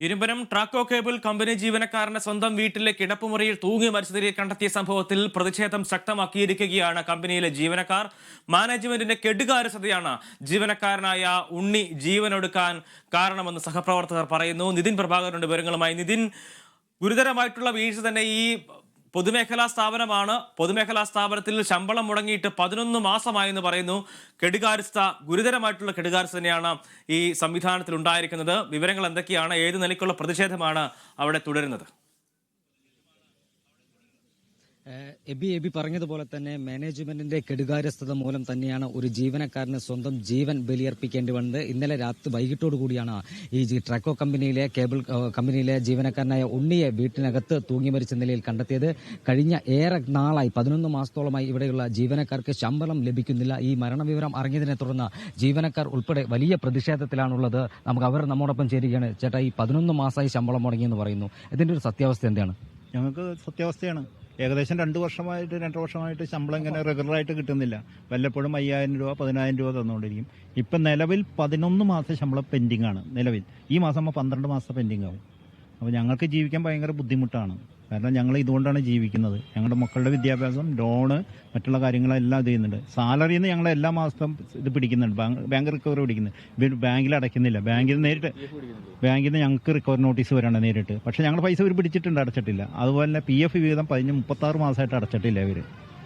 Irumpanam Traco cable company ജീവനക്കാരന്റെ സ്വന്തം വീട്ടിലെ കിടപ്പുമുറിയിൽ തൂങ്ങി മരിച്ചതിരെ കണ്ടെത്തിയ സംഭവത്തിൽ പ്രതിഷേധം ശക്തമാക്കിയിരിക്കുകയാണ് കമ്പനിയിലെ ജീവനക്കാർ. മാനേജ്മെന്റിന്റെ കെടുകാരസതയാണ് ജീവനക്കാരനായ ഉണ്ണി ജീവനൊടുക്കാൻ കാരണമെന്ന് സഹപ്രവർത്തകർ പറയുന്നു. നിതിൻ പ്രഭാകരന്റെ വിവരങ്ങളുമായി. നിതിൻ ഗുരുതരമായിട്ടുള്ള വീഴ്ച തന്നെ ഈ പൊതുമേഖലാ സ്ഥാപനമാണ്. പൊതുമേഖലാ സ്ഥാപനത്തിൽ ശമ്പളം മുടങ്ങിയിട്ട് പതിനൊന്ന് മാസമായെന്ന് പറയുന്നു. കെടുകാര്യസ്ഥ ഗുരുതരമായിട്ടുള്ള കെടുകാര്യസ്ഥ തന്നെയാണ് ഈ സംവിധാനത്തിൽ ഉണ്ടായിരിക്കുന്നത് വിവരങ്ങൾ എന്തൊക്കെയാണ്? ഏത് നിലയ്ക്കുള്ള പ്രതിഷേധമാണ് അവിടെ തുടരുന്നത്? എബി എബി പറഞ്ഞതുപോലെ തന്നെ മാനേജ്മെന്റിന്റെ കെടുകാര്യസ്ഥത മൂലം തന്നെയാണ് ഒരു ജീവനക്കാരന് സ്വന്തം ജീവൻ ബലിയർപ്പിക്കേണ്ടി വന്നത്. ഇന്നലെ രാത്രി വൈകിട്ടോടു കൂടിയാണ് ഈ ട്രക്കോ കമ്പനിയിലെ കേബിൾ കമ്പനിയിലെ ജീവനക്കാരനായ ഉണ്ണിയെ വീട്ടിനകത്ത് തൂങ്ങി മരിച്ച നിലയിൽ കണ്ടെത്തിയത്. കഴിഞ്ഞ ഏറെ നാളായി പതിനൊന്ന് മാസത്തോളമായി ഇവിടെയുള്ള ജീവനക്കാർക്ക് ശമ്പളം ലഭിക്കുന്നില്ല. ഈ മരണവിവരം അറിഞ്ഞതിനെ തുടർന്ന് ജീവനക്കാർ ഉൾപ്പെടെ വലിയ പ്രതിഷേധത്തിലാണുള്ളത്. നമുക്ക് അവർ നമ്മോടൊപ്പം ചേരുകയാണ്. ചേട്ടാ ഈ പതിനൊന്ന് മാസമായി ശമ്പളം മുടങ്ങിയെന്ന് പറയുന്നു. ഇതിന്റെ ഒരു സത്യാവസ്ഥ എന്താണ്? ഞങ്ങൾക്ക് സത്യാവസ്ഥയാണ്. ഏകദേശം രണ്ട് വർഷമായിട്ട് രണ്ട് വർഷമായിട്ട് ശമ്പളം ഇങ്ങനെ റെഗുലറായിട്ട് കിട്ടുന്നില്ല. വല്ലപ്പോഴും അയ്യായിരം രൂപ പതിനായിരം രൂപ തന്നുകൊണ്ടിരിക്കും. ഇപ്പം നിലവിൽ പതിനൊന്ന് മാസം ശമ്പളം പെൻഡിംഗ് ആണ് നിലവിൽ. ഈ മാസം പന്ത്രണ്ട് മാസം പെൻഡിങ് ആവും അപ്പോൾ ഞങ്ങൾക്ക് ജീവിക്കാൻ ഭയങ്കര ബുദ്ധിമുട്ടാണ്. കാരണം ഞങ്ങൾ ഇതുകൊണ്ടാണ് ജീവിക്കുന്നത്. ഞങ്ങളുടെ മക്കളുടെ വിദ്യാഭ്യാസം ലോണ് മറ്റുള്ള കാര്യങ്ങളെല്ലാം ഇത് ചെയ്യുന്നുണ്ട്. സാലറിയിൽ നിന്ന് ഞങ്ങൾ എല്ലാ മാസത്തും ഇത് പിടിക്കുന്നുണ്ട്. ബാങ്ക് റിക്കവറി പിടിക്കുന്നുണ്ട്. ബാങ്കിൽ അടയ്ക്കുന്നില്ല. ബാങ്കിൽ നേരിട്ട് ബാങ്കിൽ നിന്ന് ഞങ്ങൾക്ക് റിക്കവറി നോട്ടീസ് വരണം നേരിട്ട്. പക്ഷേ ഞങ്ങൾ പൈസ ഇവർ പിടിച്ചിട്ടുണ്ട് അടച്ചിട്ടില്ല. അതുപോലെ പി എഫ് വിഹിതം പതിഞ്ഞ് മുപ്പത്താറ് മാസമായിട്ട് അടച്ചിട്ടില്ല ഇവർ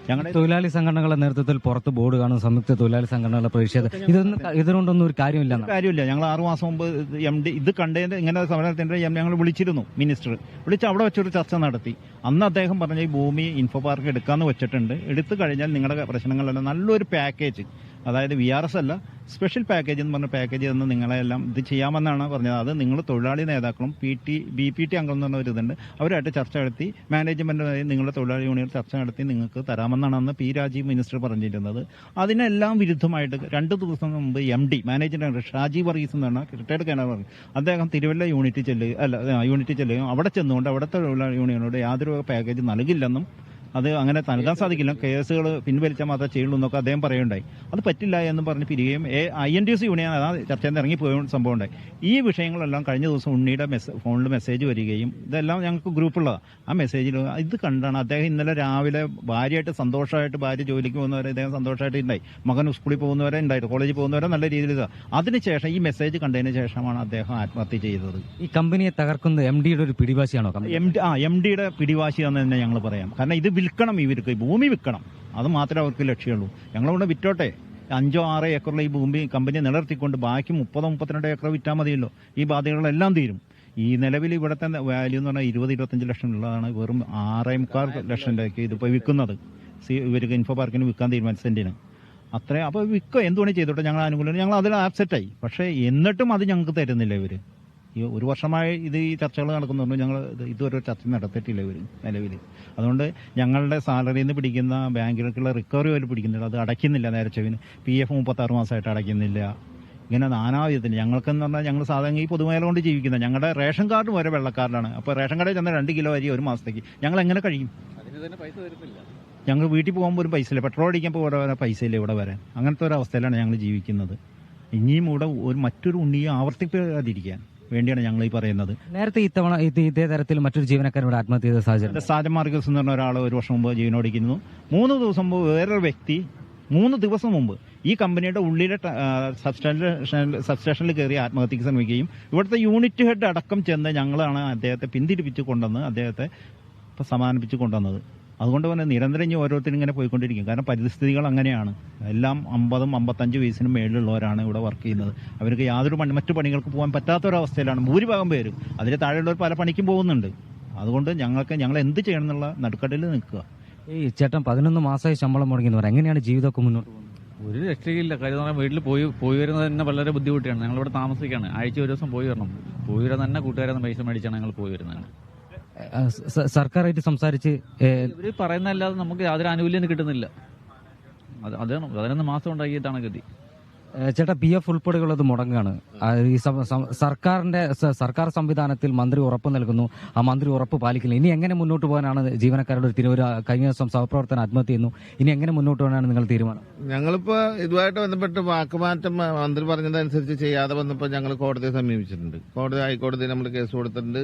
ഞങ്ങളുടെ തൊഴിലാളി സംഘടനകളുടെ നേതൃത്വത്തിൽ പുറത്ത് ബോർഡ് കാണും സംയുക്ത തൊഴിലാളി സംഘടനകളുടെ പ്രതിഷേധം. ഇതൊന്നും ഇതിനൊന്നും ഒരു കാര്യമില്ല കാര്യമില്ല. ഞങ്ങൾ ആറു മാസം മുമ്പ് എം ഡി ഇത് കണ്ടേ ഇങ്ങനെ സമരത്തിന്റെ എം ഞങ്ങൾ വിളിച്ചിരുന്നു മിനിസ്റ്റർ. വിളിച്ച് അവിടെ വെച്ചൊരു ചർച്ച നടത്തി. അന്ന് അദ്ദേഹം പറഞ്ഞ ഈ ഭൂമി ഇൻഫോ പാർക്ക് എടുക്കാന്ന് വെച്ചിട്ടുണ്ട്. എടുത്തു കഴിഞ്ഞാൽ നിങ്ങളുടെ പ്രശ്നങ്ങളെല്ലാം നല്ലൊരു പാക്കേജ് അതായത് വി ആർ എസ് അല്ല സ്പെഷ്യൽ പാക്കേജ് എന്ന് പറഞ്ഞ പാക്കേജ് എന്ന് നിങ്ങളെല്ലാം ഇത് ചെയ്യാമെന്നാണ് പറഞ്ഞത്. അത് നിങ്ങൾ തൊഴിലാളി നേതാക്കളും P T B P T അംഗം എന്ന് പറഞ്ഞ ഒരു ഇതുണ്ട് അവരായിട്ട് ചർച്ച നടത്തി മാനേജ്മെന്റുമായി നിങ്ങളുടെ തൊഴിലാളി യൂണിയൻ ചർച്ച നടത്തി നിങ്ങൾക്ക് തരാമെന്നാണ് അന്ന് പി രാജീവ് മിനിസ്റ്റർ പറഞ്ഞിരുന്നത്. അതിനെല്ലാം വിരുദ്ധമായിട്ട് രണ്ട് ദിവസം മുമ്പ് M D director Shaji Varghese എന്ന് പറഞ്ഞ റിട്ടയർഡ് കേണർ അദ്ദേഹം തിരുവല്ല യൂണിറ്റ് ചെല്ലുക അല്ല യൂണിറ്റ് ചെല്ലുകയും അവിടെ ചെന്നുകൊണ്ട് അവിടുത്തെ തൊഴിലാളി യൂണിയനോട് യാതൊരു പാക്കേജ് നൽകില്ലെന്നും അത് അങ്ങനെ നൽകാൻ സാധിക്കില്ല. കേസുകൾ പിൻവലിച്ചാൽ മാത്രമേ ചെയ്യുള്ളൂ എന്നൊക്കെ അദ്ദേഹം പറയുണ്ടായി അത് പറ്റില്ല എന്ന് പറഞ്ഞ് പിരിയുകയും I N T C union അതാ ചർച്ചയിൽ നിന്ന് ഇറങ്ങിപ്പോയ സംഭവം ഉണ്ടായി. ഈ വിഷയങ്ങളെല്ലാം കഴിഞ്ഞ ദിവസം ഉണ്ണിയുടെ മെസ്സേജ് ഫോണിൽ മെസ്സേജ് വരികയും ഇതെല്ലാം ഞങ്ങൾക്ക് ഗ്രൂപ്പുള്ളതാണ് ആ മെസ്സേജിൽ ഇത് കണ്ടാണ് അദ്ദേഹം ഇന്നലെ രാവിലെ ഭാര്യയായിട്ട് സന്തോഷമായിട്ട് ഭാര്യ ജോലിക്ക് പോകുന്നവരെ അദ്ദേഹം സന്തോഷമായിട്ട് ഉണ്ടായി. മകൻ സ്കൂളിൽ പോകുന്നവരെ ഉണ്ടായിട്ട് കോളേജിൽ പോകുന്നവരെ നല്ല രീതിയിൽ ഇതാ. അതിനുശേഷം ഈ മെസ്സേജ് കണ്ടതിന് ശേഷമാണ് അദ്ദേഹം ആത്മഹത്യ ചെയ്തത്. ഈ കമ്പനിയെ തകർക്കുന്നത് എം ഡിയുടെ ഒരു പിടിവാശിയാണോ എം ഡി ആ എം ഡിയുടെ പിടിവാശി എന്ന് തന്നെ ഞങ്ങൾ പറയാം. കാരണം ഇത് വിൽക്കണം ഇവർക്ക് ഭൂമി വിൽക്കണം. അത് മാത്രമേ അവർക്ക് ലക്ഷ്യമുള്ളൂ. ഞങ്ങളവിടെ വിറ്റോട്ടെ. അഞ്ചോ ആറോ ഏക്കറുള്ള ഈ ഭൂമി കമ്പനി നിലനിർത്തിക്കൊണ്ട് ബാക്കി മുപ്പതോ മുപ്പത്തിരണ്ട് ഏക്കർ വിറ്റാൽ മതിയല്ലോ. ഈ ബാധ്യതകളെല്ലാം തീരും. ഈ നിലവിൽ ഇവിടുത്തെ വാല്യൂ എന്ന് പറഞ്ഞാൽ ഇരുപത് ഇരുപത്തഞ്ച് ലക്ഷം ഉള്ളതാണ്. വെറും ആറേ മുക്കാൽ ലക്ഷം രൂപയ്ക്ക് ഇതിപ്പോൾ വിൽക്കുന്നത്. സി- ഇവർക്ക് ഇൻഫോ പാർക്കിന് വിൽക്കാൻ തീരുമാനിച്ച സെന്റിന് അത്രയും അപ്പോൾ വിൽക്കുക. എന്തുകൊണ്ട് ചെയ്തോട്ടെ. ഞങ്ങൾ അനുകൂലം ഞങ്ങൾ അതിൽ ആപ്സെറ്റായി പക്ഷേ എന്നിട്ടും അത് ഞങ്ങൾക്ക് തരുന്നില്ല ഇവർ ഈ ഒരു വർഷമായി ഇത് ഈ ചർച്ചകൾ നടക്കുന്നുണ്ട്. ഞങ്ങൾ ഇതുവരെ ഒരു ചർച്ച നടത്തിയിട്ടില്ല ഇവർ നിലവിൽ അതുകൊണ്ട് ഞങ്ങളുടെ സാലറിയിൽ നിന്ന് പിടിക്കുന്ന ബാങ്കിലേക്കുള്ള റിക്കവറി വരെ പിടിക്കുന്നില്ല. അത് അടയ്ക്കുന്നില്ല നേരച്ചവിന് പി എഫ് മുപ്പത്താറ് മാസമായിട്ട് അടയ്ക്കുന്നില്ല. ഇങ്ങനെ നാനാവിധത്തിന് ഞങ്ങൾക്കെന്ന് പറഞ്ഞാൽ ഞങ്ങൾ സാധാരണ ഈ പൊതുമേഖല കൊണ്ട് ജീവിക്കുന്നത് ഞങ്ങളുടെ റേഷൻ കാർഡ് വരെ വെള്ളക്കാരനാണ് അപ്പോൾ റേഷൻ കടയിൽ ചെന്ന രണ്ട് കിലോ അരി ഒരു മാസത്തേക്ക്. ഞങ്ങൾ എങ്ങനെ കഴിയും? ഞങ്ങൾ വീട്ടിൽ പോകുമ്പോൾ ഒരു പൈസയില്ല ഇല്ല. പെട്രോൾ അടിക്കുമ്പോൾ ഇവിടെ വരാൻ പൈസ ഇല്ല ഇവിടെ വരാൻ. അങ്ങനത്തെ ഒരു അവസ്ഥയിലാണ് ഞങ്ങൾ ജീവിക്കുന്നത്. ഇനിയും ഇവിടെ ഒരു മറ്റൊരു ഉണ്ണിയെ ആവർത്തിക്കാതിരിക്കാൻ. വേണ്ടിയാണ് ഞങ്ങൾ ഈ പറയുന്നത്. നേരത്തെ ഇത്തവണ ഇതേ തരത്തിൽ മറ്റൊരു ജീവനക്കാരൻ ഇവിടെ ആത്മഹത്യ ചെയ്ത സാഹചര്യം സാജൻ മാർഗസ് എന്ന് പറഞ്ഞ ഒരാൾ ഒരു വർഷം മുമ്പ് ജീവനോടിക്കുന്നു മൂന്ന് ദിവസം മുമ്പ് വേറൊരു വ്യക്തി മൂന്ന് ദിവസം മുമ്പ് ഈ കമ്പനിയുടെ ഉള്ളിലെ സബ്സ്റ്റേഷൻ സബ്സ്റ്റേഷനിൽ കയറി ആത്മഹത്യക്ക് ശ്രമിക്കുകയും ഇവിടുത്തെ യൂണിറ്റ് ഹെഡ് അടക്കം ചെന്ന് ഞങ്ങളാണ് അദ്ദേഹത്തെ പിന്തിരിപ്പിച്ച് കൊണ്ടുവന്ന് അദ്ദേഹത്തെ ഇപ്പം സമാനിപ്പിച്ച് കൊണ്ടുവന്നത്. അതുകൊണ്ട് തന്നെ നിരന്തരം ഇനി ഓരോരുത്തരും ഇങ്ങനെ പോയിക്കൊണ്ടിരിക്കും. കാരണം പരിസ്ഥിതികൾ അങ്ങനെയാണ്. എല്ലാം അമ്പതും അമ്പത്തഞ്ച് വയസ്സിനും മേളിലുള്ളവരാണ് ഇവിടെ വർക്ക് ചെയ്യുന്നത്. അവർക്ക് യാതൊരു പണി മറ്റു പണികൾക്ക് പോകാൻ പറ്റാത്തൊരവസ്ഥയിലാണ്. ഭൂരിഭാഗം പേരും. അതിന് താഴെയുള്ളവർ പല പണിക്കും പോകുന്നുണ്ട്. അതുകൊണ്ട് ഞങ്ങൾക്ക് ഞങ്ങൾ എന്ത് ചെയ്യണം എന്നുള്ള നടുക്കടലിൽ നിൽക്കുക. ഈ ചേട്ടൻ പതിനൊന്ന് മാസമായി ശമ്പളം മുടങ്ങിയെന്ന് പറയാം. എങ്ങനെയാണ് ജീവിതമൊക്കെ മുന്നോട്ട് പോകുന്നത് ഒരു രക്ഷയില്ല. കാര്യം പറഞ്ഞാൽ വീട്ടിൽ പോയി പോയി വരുന്നത് തന്നെ വളരെ ബുദ്ധിമുട്ടിയാണ് ഞങ്ങളിവിടെ താമസിക്കുകയാണ്. ആഴ്ച ഒരു ദിവസം പോയി വരണം. പോയി വരുന്ന തന്നെ കൂട്ടുകാരെ പൈസ മേടിച്ചാണ് ഞങ്ങൾ പോയി വരുന്നത്. സർക്കാരായിട്ട് സംസാരിച്ച് ഇവർ പറയുന്നതല്ലാതെ നമുക്ക് യാതൊരു ആനുകൂല്യം കിട്ടുന്നില്ല. അത് അതാണ് പതിനൊന്ന് മാസം ഉണ്ടാക്കിയിട്ടാണ് ഗതി. ചേട്ടാ പി എഫ് ഉൾപ്പെടെയുള്ളത് മുടങ്ങാണ്. ഈ സർക്കാരിന്റെ സർക്കാർ സംവിധാനത്തിൽ മന്ത്രി ഉറപ്പ് നൽകുന്നു. ആ മന്ത്രി ഉറപ്പ് പാലിക്കില്ല. ഇനി എങ്ങനെ മുന്നോട്ട് പോകാനാണ് ജീവനക്കാരുടെ ഒരു കഴിഞ്ഞ ദിവസം സഹപ്രവർത്തനം ആത്മഹത്യ ചെയ്യുന്നു. ഇനി എങ്ങനെ മുന്നോട്ട് പോകാനാണ് നിങ്ങൾ തീരുമാനം? ഞങ്ങളിപ്പോ ഇതുമായിട്ട് ബന്ധപ്പെട്ട് വാക്കുമാറ്റം മന്ത്രി പറഞ്ഞതനുസരിച്ച് ചെയ്യാതെ വന്നപ്പോൾ ഞങ്ങൾ കോടതിയെ സമീപിച്ചിട്ടുണ്ട്. കോടതി ഹൈക്കോടതി നമ്മൾ കേസ് കൊടുത്തിട്ടുണ്ട്.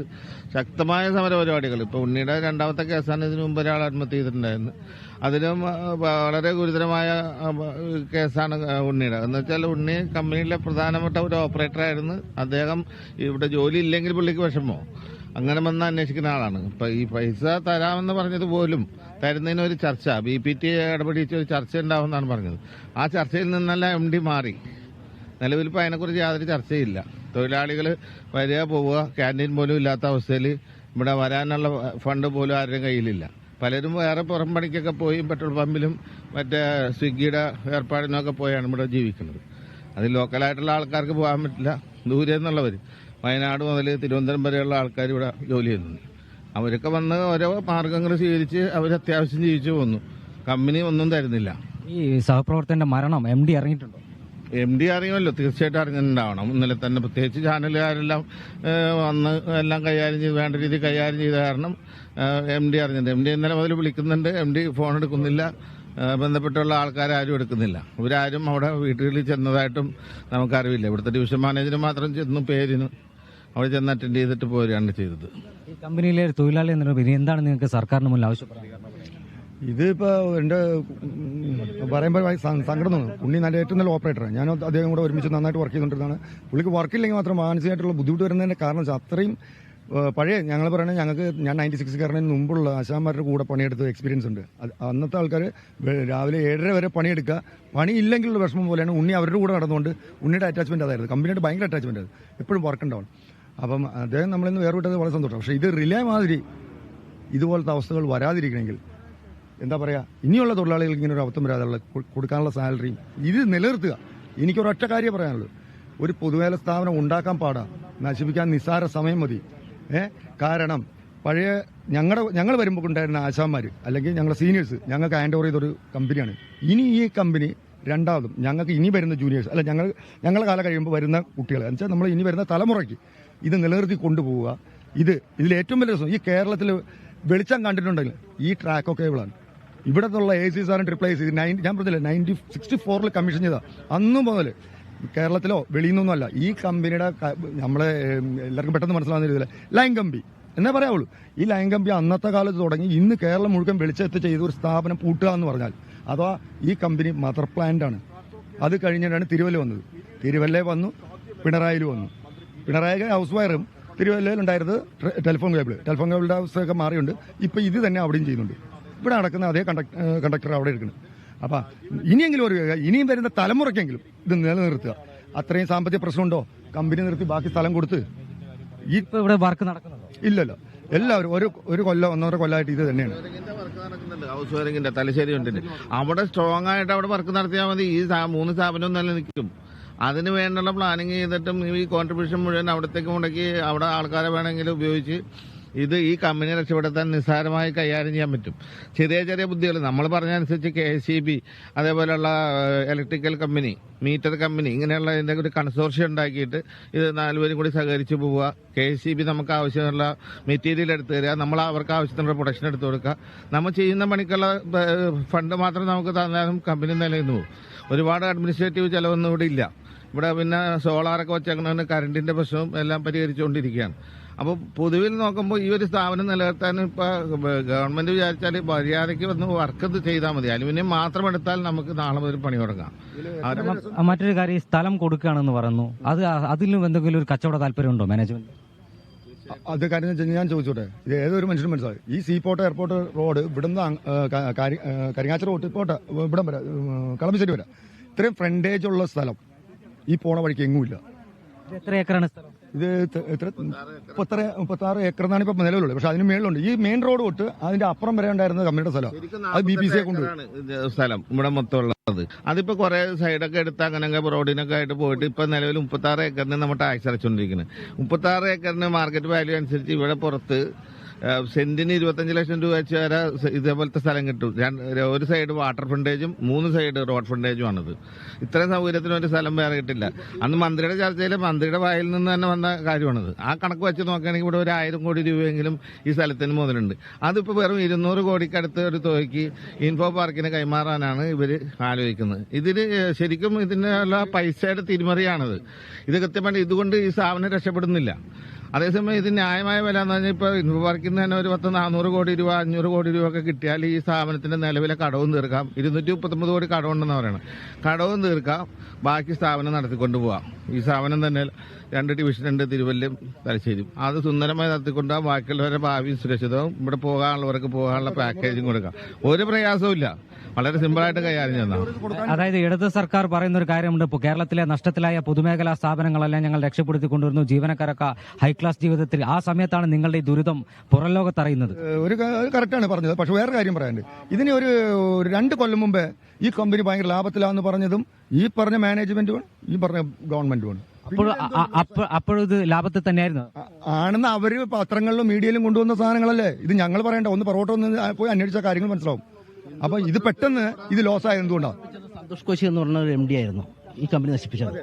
ശക്തമായ സമര പരിപാടികൾ ഇപ്പൊ ഉണ്ണിയുടെ രണ്ടാമത്തെ കേസാണ് ഇതിനു മുമ്പ് ഒരാൾ ആത്മഹത്യ ചെയ്തിട്ടുണ്ടായിരുന്നു അതിലും വളരെ ഗുരുതരമായ കേസാണ് ഉണ്ണിയുടെ. എന്ന് വെച്ചാൽ ഉണ്ണി കമ്പനിയിലെ പ്രധാനപ്പെട്ട ഒരു ഓപ്പറേറ്ററായിരുന്നു അദ്ദേഹം ഇവിടെ ജോലി ഇല്ലെങ്കിൽ പുള്ളിക്ക് വിഷമോ? അങ്ങനെ വന്ന് അന്വേഷിക്കുന്ന ആളാണ്. ഇപ്പൊ ഈ പൈസ തരാമെന്ന് പറഞ്ഞത് പോലും തരുന്നതിന് ഒരു ചർച്ച ബി പി ടി ഇടപെടിച്ച് ഒരു ചർച്ച ഉണ്ടാവുമെന്നാണ് പറഞ്ഞത്. ആ ചർച്ചയിൽ നിന്നല്ല എം ഡി മാറി. നിലവിൽ ഇപ്പം അതിനെക്കുറിച്ച് യാതൊരു ചർച്ചയില്ല. തൊഴിലാളികൾ വരിക പോവുക ക്യാന്റീൻ പോലും ഇല്ലാത്ത അവസ്ഥയിൽ ഇവിടെ വരാനുള്ള ഫണ്ട് പോലും ആരുടെയും കയ്യിലില്ല. പലരും വേറെ പുറം പണിക്കൊക്കെ പോയി പെട്രോൾ പമ്പിലും മറ്റേ സ്വിഗ്ഗിയുടെ ഏർപ്പാടിനൊക്കെ പോയാണ് ഇവിടെ ജീവിക്കുന്നത്. അത് ലോക്കലായിട്ടുള്ള ആൾക്കാർക്ക് പോകാൻ പറ്റില്ല. ദൂരെ നിന്നുള്ളവർ വയനാട് മുതൽ തിരുവനന്തപുരം വരെയുള്ള ആൾക്കാർ ഇവിടെ ജോലി ചെയ്യുന്നുണ്ട്. അവരൊക്കെ വന്ന് ഓരോ മാർഗങ്ങൾ സ്വീകരിച്ച് അവർ അത്യാവശ്യം ജീവിച്ചു പോന്നു. കമ്പനി ഒന്നും തരുന്നില്ല. ഈ സഹപ്രവർത്തകന്റെ മരണം എം ഡി ഇറങ്ങിയിട്ടുണ്ടോ എം ഡി അറിയുമല്ലോ. തീർച്ചയായിട്ടും അറിഞ്ഞിട്ടുണ്ടാവണം. ഇന്നലെ തന്നെ പ്രത്യേകിച്ച് ചാനലുകാരെല്ലാം വന്ന് എല്ലാം കൈകാര്യം ചെയ്ത് വേണ്ട രീതിയിൽ കൈകാര്യം ചെയ്ത കാരണം എം ഡി അറിഞ്ഞിട്ടുണ്ട്. എം ഡി ഇന്നലെ മുതൽ വിളിക്കുന്നുണ്ട്. എം ഡി ഫോൺ എടുക്കുന്നില്ല. ബന്ധപ്പെട്ടുള്ള ആൾക്കാരും എടുക്കുന്നില്ല. ഇവരാരും അവിടെ വീട്ടുകളിൽ ചെന്നതായിട്ടും നമുക്കറിവില്ല. ഇവിടുത്തെ ഡിവിഷൻ മാനേജർ മാത്രം ചെന്നു പേരിന് അവിടെ ചെന്ന് അറ്റൻഡ് ചെയ്തിട്ട് പോരുകയാണ് ചെയ്തത്. ഈ കമ്പനിയിലെ തൊഴിലാളി എന്താണ് നിങ്ങൾക്ക് സർക്കാരിന് മുന്നിൽ ആവശ്യപ്പെടുന്നത് ഇതിപ്പോ എന്റെ പറയുമ്പോൾ സങ്കടം തോന്നും. ഉണ്ണി നല്ല ഏറ്റവും നല്ല ഓപ്പറേറ്ററാണ് ഞാൻ അദ്ദേഹം കൂടെ ഒരുമിച്ച് നന്നായിട്ട് വർക്ക് ചെയ്തുകൊണ്ടിരുന്നതാണ് പുള്ളിക്ക് വർക്കില്ലെങ്കിൽ മാത്രം മാനസികമായിട്ടുള്ള ബുദ്ധിമുട്ട് വരുന്നതിന്റെ കാരണം വെച്ചാൽ അത്രയും പഴയ ഞങ്ങൾ പറയുന്നത് ഞങ്ങൾക്ക് ഞാൻ നയന്റി സിക്സ് കാരണിന് മുമ്പുള്ള ആശാന്മാരുടെ കൂടെ പണിയെടുത്ത എക്സ്പീരിയൻസ് ഉണ്ട്. അന്നത്തെ ആൾക്കാർ രാവിലെ ഏഴര വരെ പണിയെടുക്കുക. പണി ഇല്ലെങ്കിലുള്ള വിഷമം പോലെയാണ് ഉണ്ണി അവരുടെ കൂടെ നടന്നുകൊണ്ട് ഉണ്ണിയുടെ അറ്റാച്ച്മെന്റ് അതായിരുന്നു. കമ്പനിയുടെ ഭയങ്കര അറ്റാച്ച്മെന്റ് അത് എപ്പോഴും വർക്ക് ഉണ്ടാവും അപ്പം അദ്ദേഹം നമ്മളിന്ന് വേറെ വിട്ടത് വളരെ സന്തോഷം. പക്ഷേ ഇത് റിലേ മാതിരി ഇതുപോലത്തെ അവസ്ഥകൾ വരാതിരിക്കണമെങ്കിൽ എന്താ പറയാ ഇനിയുള്ള തൊഴിലാളികൾക്ക് ഇങ്ങനെ ഒരു അബദ്ധം വരാതുള്ള കൊടുക്കാനുള്ള സാലറിയും ഇത് നിലനിർത്തുക. എനിക്കൊരൊറ്റ കാര്യം പറയാനുള്ളൂ ഒരു പൊതുവേല സ്ഥാപനം ഉണ്ടാക്കാൻ പാടാ. നശിപ്പിക്കാൻ നിസ്സാര സമയം മതി. ഏ? കാരണം പഴയ ഞങ്ങളുടെ ഞങ്ങൾ വരുമ്പോൾ ഉണ്ടായിരുന്ന ആശാന്മാർ അല്ലെങ്കിൽ ഞങ്ങളുടെ സീനിയേഴ്സ് ഞങ്ങൾക്ക് ഹാൻഡ് ഓവർ ചെയ്തൊരു കമ്പനിയാണ് ഇനി ഈ കമ്പനി രണ്ടാമതും ഞങ്ങൾക്ക് ഇനി വരുന്ന ജൂനിയേഴ്സ് അല്ല ഞങ്ങൾ ഞങ്ങളുടെ കാലം കഴിയുമ്പോൾ വരുന്ന കുട്ടികൾ എന്ന് വെച്ചാൽ നമ്മൾ ഇനി വരുന്ന തലമുറയ്ക്ക് ഇത് നിലനിർത്തി കൊണ്ടുപോവുക. ഇത് ഇതിൽ ഏറ്റവും വലിയ രസം ഈ കേരളത്തിൽ വെളിച്ചം കണ്ടിട്ടുണ്ടെങ്കിൽ ഈ ട്രാക്കൊക്കെ കേബിളാണ് ഇവിടെ നിന്നുള്ള എ സി സാറിന് റിപ്ലേസ് ചെയ്ത് നയൻ ഞാൻ പറഞ്ഞില്ല നയന്റി സിക്സ്റ്റി ഫോറിൽ കമ്മീഷൻ ചെയ്ത. അന്നും മുതൽ കേരളത്തിലോ വെളിയിൽ നിന്നൊന്നുമല്ല ഈ കമ്പനിയുടെ നമ്മളെ എല്ലാവർക്കും പെട്ടെന്ന് മനസ്സിലാവുന്ന രീതിയിൽ ലൈൻ കമ്പി. എന്നേ പറയാവുള്ളൂ. ഈ ലൈൻ കമ്പി അന്നത്തെ കാലത്ത് തുടങ്ങി ഇന്ന് കേരളം മുഴുവൻ വെളിച്ചെത്തി ചെയ്ത ഒരു സ്ഥാപനം പൂട്ടുക എന്ന് പറഞ്ഞാൽ അഥവാ ഈ കമ്പനി മദർ പ്ലാന്റ് ആണ്. അത് കഴിഞ്ഞിട്ടാണ് തിരുവല്ല വന്നത്. തിരുവല്ല വന്നു പിണറായിൽ വന്നു. പിണറായി ഹൗസ് വയറും ടെ- ടെലിഫോൺ കേബിൾ ടെലിഫോൺ കേബിളിന്റെ അവസ്ഥയൊക്കെ മാറിയുണ്ട്. ഇപ്പോൾ ഇത് തന്നെ അവിടെയും ചെയ്യുന്നുണ്ട്. ഇവിടെ നടക്കുന്ന അതേ കണ്ടക്ടർ കണ്ടക്ടർ അവിടെ എടുക്കുന്നത് അപ്പം ഇനിയെങ്കിലും ഒരു ഇനിയും വരുന്ന തലമുറയ്ക്കെങ്കിലും ഇത് നിലനിർത്തുക. അത്രയും സാമ്പത്തിക പ്രശ്നമുണ്ടോ? കമ്പനി നിർത്തി ബാക്കി സ്ഥലം കൊടുത്ത് ഈ ഇവിടെ വർക്ക് നടക്കുന്നുണ്ടോ? ഇല്ലല്ലോ. എല്ലാവരും ഒരു ഒരു കൊല്ലം ഒന്നര കൊല്ലമായിട്ട് ഇത് തന്നെയാണ്. വർക്ക് നടക്കുന്നുണ്ട്. ഹൗസ് വയറിംഗിന്റെ തലശ്ശേരി ഉണ്ട് അവിടെ സ്ട്രോങ് ആയിട്ട് അവിടെ വർക്ക് നടത്തിയാൽ മതി. ഈ മൂന്ന് സ്ഥാപനവും നിലനിൽക്കും. അതിന് വേണ്ടുള്ള പ്ലാനിങ് ചെയ്തിട്ടും ഈ കോൺട്രിബ്യൂഷൻ മുഴുവൻ അവിടത്തേക്ക് മുടക്കി അവിടെ ആൾക്കാരെ വേണമെങ്കിൽ ഉപയോഗിച്ച് ഇത് ഈ കമ്പനി രക്ഷപ്പെടുത്താൻ നിസ്സാരമായി കൈകാര്യം ചെയ്യാൻ പറ്റും. ചെറിയ ചെറിയ ബുദ്ധികൾ നമ്മൾ പറഞ്ഞനുസരിച്ച് കെ എസ് സി ബി അതേപോലെയുള്ള ഇലക്ട്രിക്കൽ കമ്പനി മീറ്റർ കമ്പനി ഇങ്ങനെയുള്ള ഇതിന്റെ ഒരു കൺസോർഷ്യം ഉണ്ടാക്കിയിട്ട് ഇത് നാലുപേരും കൂടി സഹകരിച്ച് പോവുക. കെ എസ് സി ബി നമുക്ക് ആവശ്യമുള്ള മെറ്റീരിയൽ എടുത്തു തരിക. നമ്മൾ അവർക്ക് ആവശ്യത്തിനുള്ള പ്രൊഡക്ഷൻ എടുത്തു കൊടുക്കുക. നമ്മൾ ചെയ്യുന്ന പണിക്കുള്ള ഫണ്ട് മാത്രം നമുക്ക് തന്നാലും കമ്പനി നിലനിന്ന് പോകും. ഒരുപാട് അഡ്മിനിസ്ട്രേറ്റീവ് ചിലവൊന്നും ഇവിടെ ഇല്ല. ഇവിടെ പിന്നെ സോളാറൊക്കെ വെച്ചേക്കുന്നതിന് കറണ്ടിന്റെ പ്രശ്നവും എല്ലാം പരിഹരിച്ചുകൊണ്ടിരിക്കുകയാണ്. അപ്പോൾ പൊതുവിൽ നോക്കുമ്പോൾ ഈ ഒരു സ്ഥാപനം നിലനിർത്താൻ ഇപ്പോൾ ഗവൺമെന്റ് വിചാരിച്ചാൽ മര്യാദയ്ക്ക് വന്ന് വർക്ക് ചെയ്താൽ മതി. അലുമിനിയം മാത്രം എടുത്താൽ നമുക്ക് നാളെ മുതൽ പണി തുടങ്ങാം. മറ്റൊരു കാര്യം സ്ഥലം കൊടുക്കുകയാണെന്ന് പറഞ്ഞു അത് അതിലും എന്തെങ്കിലും ഒരു കച്ചവട താല്പര്യമുണ്ടോ മാനേജ്മെന്റ് അത് കാര്യം വെച്ചാൽ ഞാൻ ചോദിച്ചോട്ടെ? ഇത് ഏതൊരു മനുഷ്യനും മനസ്സിലായി. ഈ സീപോർട്ട് എയർപോർട്ട് റോഡ് ഇവിടുന്ന് കരിങ്ങാച്ച റോട്ട് പോട്ടെ ഇവിടം വരെ കളമശ്ശേരി വരെ. ഇത്രയും ഫ്രണ്ടേജ് ഉള്ള സ്ഥലം ഈ പോണ വഴിക്ക് എങ്ങുമില്ല ഇത് എത്ര ഏക്കറാണ് സ്ഥലം? ഇത് എത്ര മുപ്പത്തറ മുപ്പത്താറ് ഏക്കർ എന്നാണ് ഇപ്പൊ നിലവിലുള്ളത്. പക്ഷെ അതിന് മേളിലുണ്ട്. ഈ മെയിൻ റോഡ് തൊട്ട് അതിന്റെ അപ്പുറം വരെ ഉണ്ടായിരുന്ന കമ്പനിയുടെ സ്ഥലം. അത് ബി പി സിയെ കൊണ്ടുപോയി ഏക്കറാണ് ഇത് സ്ഥലം ഇവിടെ മൊത്തമുള്ള അതിപ്പോ കുറെ സൈഡൊക്കെ എടുത്ത് അങ്ങനെ റോഡിനൊക്കെ ആയിട്ട് പോയിട്ട് ഇപ്പൊ നിലവിൽ മുപ്പത്താറ് ഏക്കറിന് നമ്മൾ ടാക്സ് അടച്ചുകൊണ്ടിരിക്കുന്നത് മുപ്പത്താറ് ഏക്കറിന് മാർക്കറ്റ് വാല്യൂ അനുസരിച്ച് ഇവിടെ പുറത്ത് സെന്റിന് ഇരുപത്തഞ്ച് ലക്ഷം രൂപ വെച്ച് വരെ ഇതേപോലത്തെ സ്ഥലം കിട്ടും. ഒരു സൈഡ് വാട്ടർ ഫ്രണ്ടേജും മൂന്ന് സൈഡ് റോഡ് ഫ്രണ്ടേജും ആണത്. ഇത്രയും സൗകര്യത്തിന് ഒരു സ്ഥലം വേറെ കിട്ടില്ല. അന്ന് മന്ത്രിയുടെ ചർച്ചയിൽ മന്ത്രിയുടെ വായിൽ നിന്ന് തന്നെ വന്ന കാര്യമാണത്. ആ കണക്ക് വെച്ച് നോക്കുകയാണെങ്കിൽ ഇവിടെ ഒരു ആയിരം കോടി രൂപയെങ്കിലും ഈ സ്ഥലത്തിന് മുതലുണ്ട്. അതിപ്പോൾ വെറും ഇരുന്നൂറ് കോടിക്കടുത്ത് ഒരു തുകയ്ക്ക് ഇൻഫോ പാർക്കിന് കൈമാറാനാണ് ഇവർ ആലോചിക്കുന്നത്. ഇതിന് ശരിക്കും ഇതിനുള്ള പൈസയുടെ തിരിമറിയാണത്. ഇത് കൃത്യമായിട്ട് ഇതുകൊണ്ട് ഈ സ്ഥാപനം രക്ഷപ്പെടുന്നില്ല. അതേസമയം ഇത് ന്യായമായ വില എന്ന് പറഞ്ഞാൽ ഇപ്പോൾ ഇൻഫോ പാർക്കിൽ നിന്ന് തന്നെ ഒരു പത്ത് നാനൂറ് കോടി രൂപ അഞ്ഞൂറ് കോടി രൂപ ഒക്കെ കിട്ടിയാൽ ഈ സ്ഥാപനത്തിന്റെ നിലവിലെ കടവും തീർക്കാം. ഇരുന്നൂറ്റി മുപ്പത്തൊമ്പത് കോടി കടവുണ്ടെന്ന് പറയണം. കടവും തീർക്കാം. ബാക്കി സ്ഥാപനം നടത്തിക്കൊണ്ട് പോവാം. ഈ സ്ഥാപനം തന്നെ രണ്ട് ഡിവിഷൻ തിരുവല്ലം തിരുവല്ലയും തലശ്ശേരിയും അത് സുന്ദരമായി നടത്തിക്കൊണ്ട് ബാക്കിയുള്ളവരുടെ ഭാവിയും സുരക്ഷിതവും ഇവിടെ പോകാനുള്ളവർക്ക് പോകാനുള്ള പാക്കേജും കൊടുക്കാം. ഒരു പ്രയാസവും വളരെ സിമ്പിളായിട്ട് കൈകാര്യം ചെയ്യുന്ന അതായത് ഇടത് സർക്കാർ പറയുന്ന ഒരു കാര്യമുണ്ട്. ഇപ്പോൾ കേരളത്തിലെ നഷ്ടത്തിലായ പൊതുമേഖലാ സ്ഥാപനങ്ങളെല്ലാം ഞങ്ങൾ രക്ഷപ്പെടുത്തി കൊണ്ടുവരുന്നു ജീവനക്കാരൊക്കെ ഹൈ ക്ലാസ് ജീവിതത്തിൽ ആ സമയത്താണ് നിങ്ങളുടെ ഈ ദുരിതം പുറം അറിയുന്നത്. ഒരു കറക്റ്റാണ് പറഞ്ഞത്. പക്ഷെ വേറെ കാര്യം പറയാനുണ്ട്. ഇതിന് ഒരു രണ്ട് കൊല്ലം മുമ്പേ ഈ കമ്പനി ഭയങ്കര ലാഭത്തിലാന്ന് പറഞ്ഞതും ഈ പറഞ്ഞ മാനേജ്മെന്റും ഈ പറഞ്ഞ ഗവൺമെന്റുമാണ് അപ്പോൾ ഇത് ലാഭത്തിൽ തന്നെയായിരുന്നു. ആണെന്ന് അവർ പത്രങ്ങളിലും മീഡിയയിലും കൊണ്ടുവന്ന സാധനങ്ങളല്ലേ? ഇത് ഞങ്ങൾ പറയണ്ട ഒന്ന് പൊറോട്ട ഒന്ന് പോയി അന്വേഷിച്ച കാര്യങ്ങൾ മനസ്സിലാവും. അപ്പൊ ഇത് പെട്ടെന്ന് ഇത് ലോസ് ആയത് എന്തുകൊണ്ടാണ് സന്തോഷ് കോശി എന്ന് പറഞ്ഞ ഒരു എം ഡി ആയിരുന്നു. ഈ കമ്പനി നശിപ്പിച്ചത്.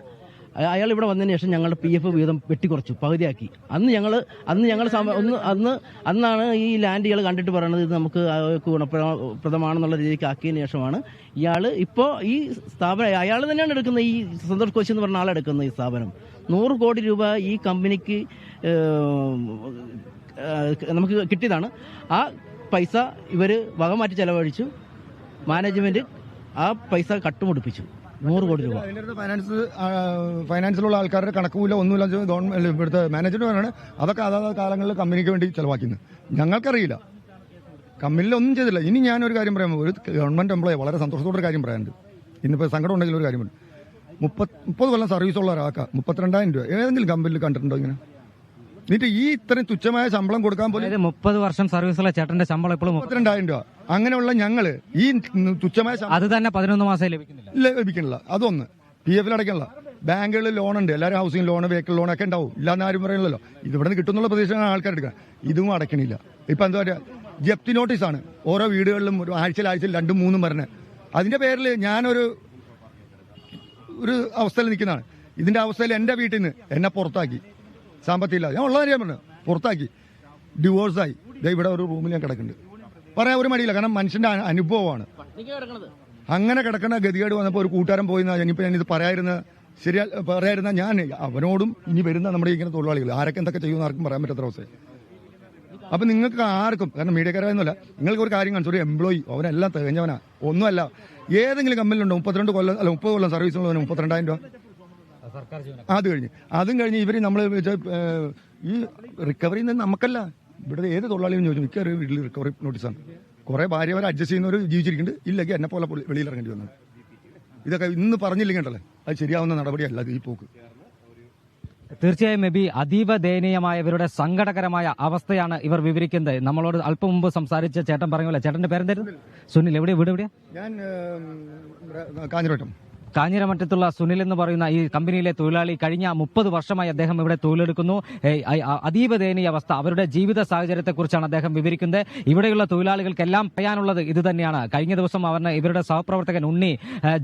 അയാൾ ഇവിടെ വന്നതിന് ശേഷം ഞങ്ങളുടെ പി എഫ് വീതം വെട്ടിക്കുറച്ചു പകുതിയാക്കി. അന്ന് ഞങ്ങൾ അന്ന് ഞങ്ങൾ ഒന്ന് അന്ന് അന്നാണ് ഈ ലാൻഡുകൾ കണ്ടിട്ട് പറയുന്നത് ഇത് നമുക്ക് ഗുണപ്രദമാണെന്നുള്ള രീതിക്ക് ആക്കിയതിന് ശേഷമാണ്. ഇയാൾ ഇപ്പോൾ ഈ സ്ഥാപനം അയാൾ തന്നെയാണ് എടുക്കുന്നത് ഈ സന്തോഷ് കോശി എന്ന് പറഞ്ഞ ആളെടുക്കുന്നത് ഈ സ്ഥാപനം. നൂറ് കോടി രൂപ ഈ കമ്പനിക്ക് നമുക്ക് കിട്ടിയതാണ്. ആ പൈസ ഇവർ വകമാറ്റി ചെലവഴിച്ചു. മാനേജ്മെന്റ് ആ പൈസ കട്ടുമുടിപ്പിച്ചു. നൂറ് കോടി രൂപ. ഫൈനാൻസ് ഫൈനാൻസിലുള്ള ആൾക്കാരുടെ കണക്കുമില്ല ഒന്നുമില്ല ഗവൺമെന്റ് ഇവിടുത്തെ മാനേജ്മെന്റ് പറയാണ് അതൊക്കെ അതാത് കാലങ്ങളിൽ കമ്പനിക്ക് വേണ്ടി ചെലവാക്കുന്നത് ഞങ്ങൾക്കറിയില്ല. കമ്പനിയിൽ ഒന്നും ചെയ്തില്ല. ഇനി ഞാനൊരു കാര്യം പറയാം. ഒരു ഗവൺമെന്റ് എംപ്ലോയി വളരെ സന്തോഷത്തോടെ ഒരു കാര്യം പറയാനുണ്ട്. ഇന്നിപ്പോൾ സങ്കടം ഉണ്ടെങ്കിൽ ഒരു കാര്യമുണ്ട്. മുപ്പത് മുപ്പത് കൊല്ലം സർവീസ് ഉള്ള ഒരാൾക്കാ. മുപ്പത്തിരണ്ടായിരം രൂപ. ഏതെങ്കിലും കമ്പനിയിൽ കണ്ടിട്ടുണ്ടോ ഇങ്ങനെ? എന്നിട്ട് ഈ ഇത്രയും തുച്ഛമായ ശമ്പളം കൊടുക്കാൻ പോലും മുപ്പത് വർഷം സർവീസുള്ള ചേട്ടന്റെ ശമ്പളം ഇപ്പോഴും മുപ്പത്തിരണ്ടായിരം രൂപ. അങ്ങനെയുള്ള ഞങ്ങൾ ഈ തുച്ഛമായ അത് തന്നെ പതിനൊന്ന് മാസം ലഭിക്കുന്നില്ല. ലഭിക്കണില്ല അതൊന്ന്. പി എഫിൽ അടയ്ക്കണില്ല. ബാങ്കുകളിൽ ലോൺ ഉണ്ട്. എല്ലാവരും ഹൗസിംഗ് ലോൺ വെഹിക്കിൾ ലോൺ ഒക്കെ ഉണ്ടാവും. ഇല്ലാന്ന് ആരും ഇത് ഇവിടെ നിന്ന് കിട്ടുന്നുള്ള പ്രതീക്ഷയാണ് ആൾക്കാർ എടുക്കുക ഇതും അടയ്ക്കണില്ല. ഇപ്പൊ എന്താ പറയുക ജപ്തി ആണ്. ഓരോ വീടുകളിലും ഒരു ആഴ്ചയിൽ ആഴ്ചയിൽ രണ്ടും മൂന്നും പറഞ്ഞ് അതിന്റെ പേരിൽ ഞാനൊരു ഒരു അവസ്ഥയിൽ നിൽക്കുന്നതാണ്. ഇതിന്റെ അവസ്ഥയിൽ എന്റെ വീട്ടിൽ നിന്ന് എന്നെ പുറത്താക്കി. സാമ്പത്തികമില്ല ഞാൻ ഉള്ള കാര്യം പറഞ്ഞു. പുറത്താക്കി. ഡിവോഴ്സായി ദേ ഇവിടെ ഒരു റൂമിൽ ഞാൻ കിടക്കുന്നുണ്ട്. പറയാൻ ഒരു മടിയില്ല. കാരണം മനുഷ്യന്റെ അനുഭവമാണ്. അങ്ങനെ കിടക്കുന്ന ഗതികേട് വന്നപ്പോൾ ഒരു കൂട്ടുകാരൻ പോയി ഇനിയിപ്പോൾ ഞാനിത് പറയായിരുന്ന ശരിയാ പറയായിരുന്ന ഞാൻ അവനോടും ഇനി വരുന്ന നമ്മുടെ ഇങ്ങനെ തൊഴിലാളികൾ. ആരൊക്കെ എന്തൊക്കെ ചെയ്യുമെന്ന് ആർക്കും പറയാൻ പറ്റാത്ത അവസ്ഥ അപ്പൊ നിങ്ങൾക്ക് ആർക്കും കാരണം മീഡിയക്കാരായൊന്നുമല്ല. നിങ്ങൾക്ക് ഒരു കാര്യം കാണിച്ചു. ഒരു എംപ്ലോയി അവനെല്ലാം തികഞ്ഞവനാ. ഒന്നുമല്ല. ഏതെങ്കിലും കമ്പനിയിലുണ്ടോ മുപ്പത്തിരണ്ട് കൊല്ലം അല്ല മുപ്പത് കൊല്ലം സർവീസുകൾ മുപ്പത്തിരണ്ടായിരം രൂപ. അത് കഴിഞ്ഞ്. അതും കഴിഞ്ഞ് ഇവർ നമ്മൾ ഈ റിക്കവറി നമുക്കല്ല. ഇവിടെ ഏത് തൊഴിലാളിയും ചോദിച്ചു മിക്ക വീട്ടിൽ റിക്കവറി നോട്ടീസാണ്. കുറെ ഭാര്യവരെ അഡ്ജസ്റ്റ് ചെയ്യുന്നവർ ജീവിച്ചിരിക്കുന്നുണ്ട്. ഇല്ലെങ്കിൽ എന്നെ പോലെ വെളിയിൽ ഇറങ്ങേണ്ടി വന്നത് ഇതൊക്കെ ഇന്ന് പറഞ്ഞില്ലെങ്കിൽ ഉണ്ടല്ലേ. അത് ശരിയാവുന്ന നടപടിയല്ല ഈ പോക്ക്. തീർച്ചയായും മെബി അതീവ ദയനീയമായ ഇവരുടെ സങ്കടകരമായ അവസ്ഥയാണ് ഇവർ വിവരിക്കുന്നത്. നമ്മളോട് അല്പം മുമ്പ് സംസാരിച്ച ചേട്ടൻ പറഞ്ഞ ചേട്ടന്റെ പേരെന്തായിരുന്നു? സുനിൽ എവിടെ വീട് എവിടെയാ? ഞാൻ കാഞ്ഞിരോട്ടം. കാഞ്ഞിരമറ്റത്തുള്ള സുനിൽ എന്ന് പറയുന്ന ഈ കമ്പനിയിലെ തൊഴിലാളി കഴിഞ്ഞ മുപ്പത് വർഷമായി അദ്ദേഹം ഇവിടെ തൊഴിലെടുക്കുന്നു. അതീവ ദയനീയ അവസ്ഥ. അവരുടെ ജീവിത സാഹചര്യത്തെക്കുറിച്ചാണ് അദ്ദേഹം വിവരിക്കുന്നത്. ഇവിടെയുള്ള തൊഴിലാളികൾക്കെല്ലാം പറയാനുള്ളത് ഇത് തന്നെയാണ്. കഴിഞ്ഞ ദിവസം അവന് ഇവരുടെ സഹപ്രവർത്തകൻ ഉണ്ണി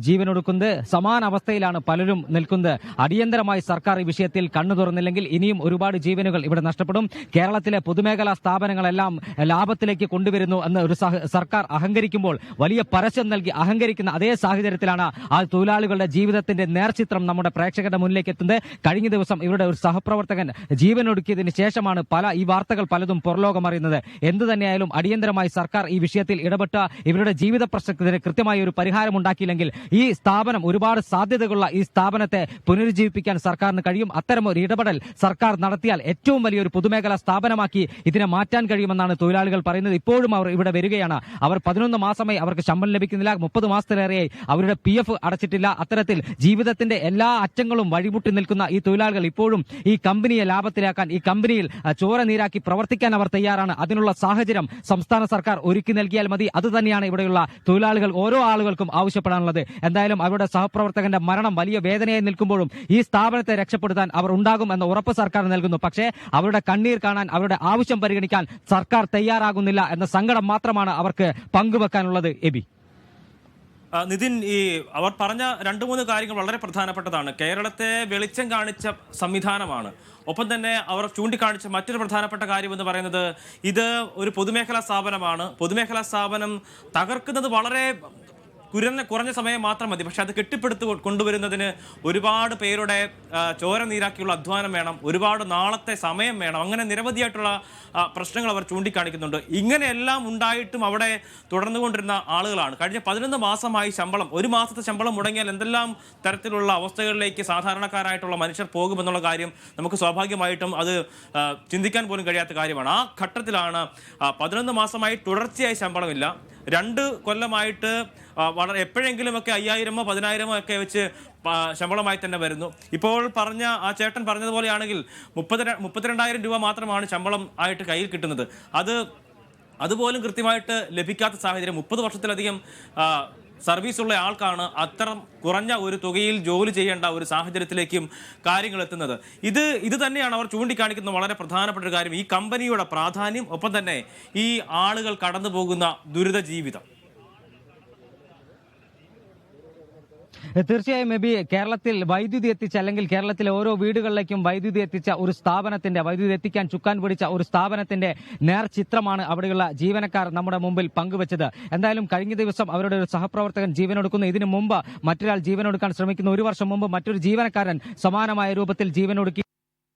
ജീവനൊടുക്കുന്നത് സമാന അവസ്ഥയിലാണ് പലരും നിൽക്കുന്നത്. അടിയന്തരമായി സർക്കാർ ഈ വിഷയത്തിൽ കണ്ണു തുറന്നില്ലെങ്കിൽ ഇനിയും ഒരുപാട് ജീവനുകൾ ഇവിടെ നഷ്ടപ്പെടും. കേരളത്തിലെ പൊതുമേഖലാ സ്ഥാപനങ്ങളെല്ലാം ലാഭത്തിലേക്ക് കൊണ്ടുവരുന്നു എന്ന് ഒരു സർക്കാർ അഹങ്കരിക്കുമ്പോൾ വലിയ പരസ്യം നൽകി അഹങ്കരിക്കുന്ന അതേ സാഹചര്യത്തിലാണ് ആ തൊഴിലാളികളുടെ ജീവിതത്തിന്റെ നേർചിത്രം നമ്മുടെ പ്രേക്ഷകരുടെ മുന്നിലേക്ക് എത്തുന്നത്. കഴിഞ്ഞ ദിവസം ഇവരുടെ ഒരു സഹപ്രവർത്തകൻ ജീവനൊടുക്കിയതിന് ശേഷമാണ് പല ഈ വാർത്തകൾ പലതും പുറലോകം അറിയുന്നത്. എന്തു തന്നെയായാലും അടിയന്തരമായി സർക്കാർ ഈ വിഷയത്തിൽ ഇടപെട്ട ഇവരുടെ ജീവിത പ്രശ്നത്തിന് കൃത്യമായ ഒരു പരിഹാരം ഉണ്ടാക്കിയില്ലെങ്കിൽ ഈ സ്ഥാപനം ഒരുപാട് സാധ്യതകളുള്ള ഈ സ്ഥാപനത്തെ പുനരുജ്ജീവിപ്പിക്കാൻ സർക്കാരിന് കഴിയും. അത്തരം ഒരു ഇടപെടൽ സർക്കാർ നടത്തിയാൽ ഏറ്റവും വലിയൊരു പൊതുമേഖലാ സ്ഥാപനമാക്കി ഇതിനെ മാറ്റാൻ കഴിയുമെന്നാണ് തൊഴിലാളികൾ പറയുന്നത്. ഇപ്പോഴും അവർ ഇവിടെ വരികയാണ്. അവർ പതിനൊന്ന് മാസമായി അവർക്ക് ശമ്പളം ലഭിക്കുന്നില്ല. മുപ്പത് മാസത്തിലേറെയായി അവരുടെ പി അടച്ചിട്ടില്ല. അത്തരത്തിൽ ജീവിതത്തിന്റെ എല്ലാ അറ്റങ്ങളും വഴിമുട്ടി നിൽക്കുന്ന ഈ തൊഴിലാളികൾ ഇപ്പോഴും ഈ കമ്പനിയെ ലാഭത്തിലാക്കാൻ ഈ കമ്പനിയിൽ ചോര നീരാക്കി പ്രവർത്തിക്കാൻ അവർ തയ്യാറാണ്. അതിനുള്ള സാഹചര്യം സംസ്ഥാന സർക്കാർ ഒരുക്കി നൽകിയാൽ മതി. അത് തന്നെയാണ് ഇവിടെയുള്ള തൊഴിലാളികൾ ഓരോ ആളുകൾക്കും ആവശ്യപ്പെടാനുള്ളത്. എന്തായാലും അവരുടെ സഹപ്രവർത്തകന്റെ മരണം വലിയ വേദനയായി നിൽക്കുമ്പോഴും ഈ സ്ഥാപനത്തെ രക്ഷപ്പെടുത്താൻ അവർ ഉണ്ടാകും എന്ന ഉറപ്പ് സർക്കാർ നൽകുന്നു. പക്ഷേ അവരുടെ കണ്ണീർ കാണാൻ അവരുടെ ആവശ്യം പരിഗണിക്കാൻ സർക്കാർ തയ്യാറാകുന്നില്ല എന്ന സങ്കടം മാത്രമാണ് അവർക്ക് പങ്കുവെക്കാനുള്ളത്. എബി. നിതിൻ ഈ അവർ പറഞ്ഞ രണ്ട് മൂന്ന് കാര്യങ്ങൾ വളരെ പ്രധാനപ്പെട്ടതാണ്. കേരളത്തെ വെളിച്ചം കാണിച്ച സംവിധാനമാണ്. ഒപ്പം തന്നെ അവർ ചൂണ്ടിക്കാണിച്ച മറ്റൊരു പ്രധാനപ്പെട്ട കാര്യം എന്ന് പറയുന്നത് ഇത് ഒരു പൊതുമേഖലാ സ്ഥാപനമാണ്. പൊതുമേഖലാ സ്ഥാപനം തകർക്കുന്നത് വളരെ കുറഞ്ഞ കുറഞ്ഞ സമയം മാത്രം മതി. പക്ഷെ അത് കെട്ടിപ്പടുത്ത് കൊണ്ടുവരുന്നതിന് ഒരുപാട് പേരുടെ ചോര നീരാക്കിയുള്ള അധ്വാനം വേണം. ഒരുപാട് നാളത്തെ സമയം വേണം. അങ്ങനെ നിരവധിയായിട്ടുള്ള പ്രശ്നങ്ങൾ അവർ ചൂണ്ടിക്കാണിക്കുന്നുണ്ട്. ഇങ്ങനെയെല്ലാം ഉണ്ടായിട്ടും അവിടെ തുടർന്നുകൊണ്ടിരുന്ന ആളുകളാണ്. കഴിഞ്ഞ പതിനൊന്ന് മാസമായി ശമ്പളം ഒരു മാസത്തെ ശമ്പളം മുടങ്ങിയാൽ എന്തെല്ലാം തരത്തിലുള്ള അവസ്ഥകളിലേക്ക് സാധാരണക്കാരായിട്ടുള്ള മനുഷ്യർ പോകുമെന്നുള്ള കാര്യം നമുക്ക് സ്വാഭാവികമായിട്ടും അത് ചിന്തിക്കാൻ പോലും കഴിയാത്ത കാര്യമാണ്. ആ ഘട്ടത്തിലാണ് പതിനൊന്ന് മാസമായി തുടർച്ചയായി ശമ്പളമില്ല. രണ്ട് കൊല്ലമായിട്ട് വളരെ എപ്പോഴെങ്കിലുമൊക്കെ അയ്യായിരമോ പതിനായിരമോ ഒക്കെ വെച്ച് ശമ്പളമായി തന്നെ വരുന്നു. ഇപ്പോൾ പറഞ്ഞ ആ ചേട്ടൻ പറഞ്ഞതുപോലെയാണെങ്കിൽ മുപ്പത്തി മുപ്പത്തിരണ്ടായിരം രൂപ മാത്രമാണ് ശമ്പളം ആയിട്ട് കയ്യിൽ കിട്ടുന്നത്. അത് അതുപോലും കൃത്യമായിട്ട് ലഭിക്കാത്ത സാഹചര്യം മുപ്പത് വർഷത്തിലധികം സർവീസുള്ള ആൾക്കാണ് അത്തരം കുറഞ്ഞ ഒരു തുകയിൽ ജോലി ചെയ്യേണ്ട ഒരു സാഹചര്യത്തിലേക്കും കാര്യങ്ങൾ എത്തുന്നത്. ഇത് ഇത് തന്നെയാണ് അവർ ചൂണ്ടിക്കാണിക്കുന്ന വളരെ പ്രധാനപ്പെട്ട ഒരു കാര്യം. ഈ കമ്പനിയുടെ പ്രാധാന്യം ഒപ്പം തന്നെ ഈ ആളുകൾ കടന്നു പോകുന്ന ദുരിത ജീവിതം തീർച്ചയായും മേബി കേരളത്തിൽ വൈദ്യുതി എത്തിച്ച അല്ലെങ്കിൽ കേരളത്തിലെ ഓരോ വീടുകളിലേക്കും വൈദ്യുതി എത്തിച്ച ഒരു സ്ഥാപനത്തിന്റെ വൈദ്യുതി എത്തിക്കാൻ ചുക്കാൻ പിടിച്ച ഒരു സ്ഥാപനത്തിന്റെ നേർചിത്രമാണ് അവിടെയുള്ള ജീവനക്കാർ നമ്മുടെ മുമ്പിൽ പങ്കുവച്ചത്. എന്തായാലും കഴിഞ്ഞ ദിവസം അവരുടെ ഒരു സഹപ്രവർത്തകൻ ജീവനൊടുക്കുന്നു. ഇതിനു മുമ്പ് മറ്റൊരാൾ ജീവനൊടുക്കാൻ ശ്രമിക്കുന്നു. ഒരു വർഷം മുമ്പ് മറ്റൊരു ജീവനക്കാരൻ സമാനമായ രൂപത്തിൽ ജീവനൊടുക്കി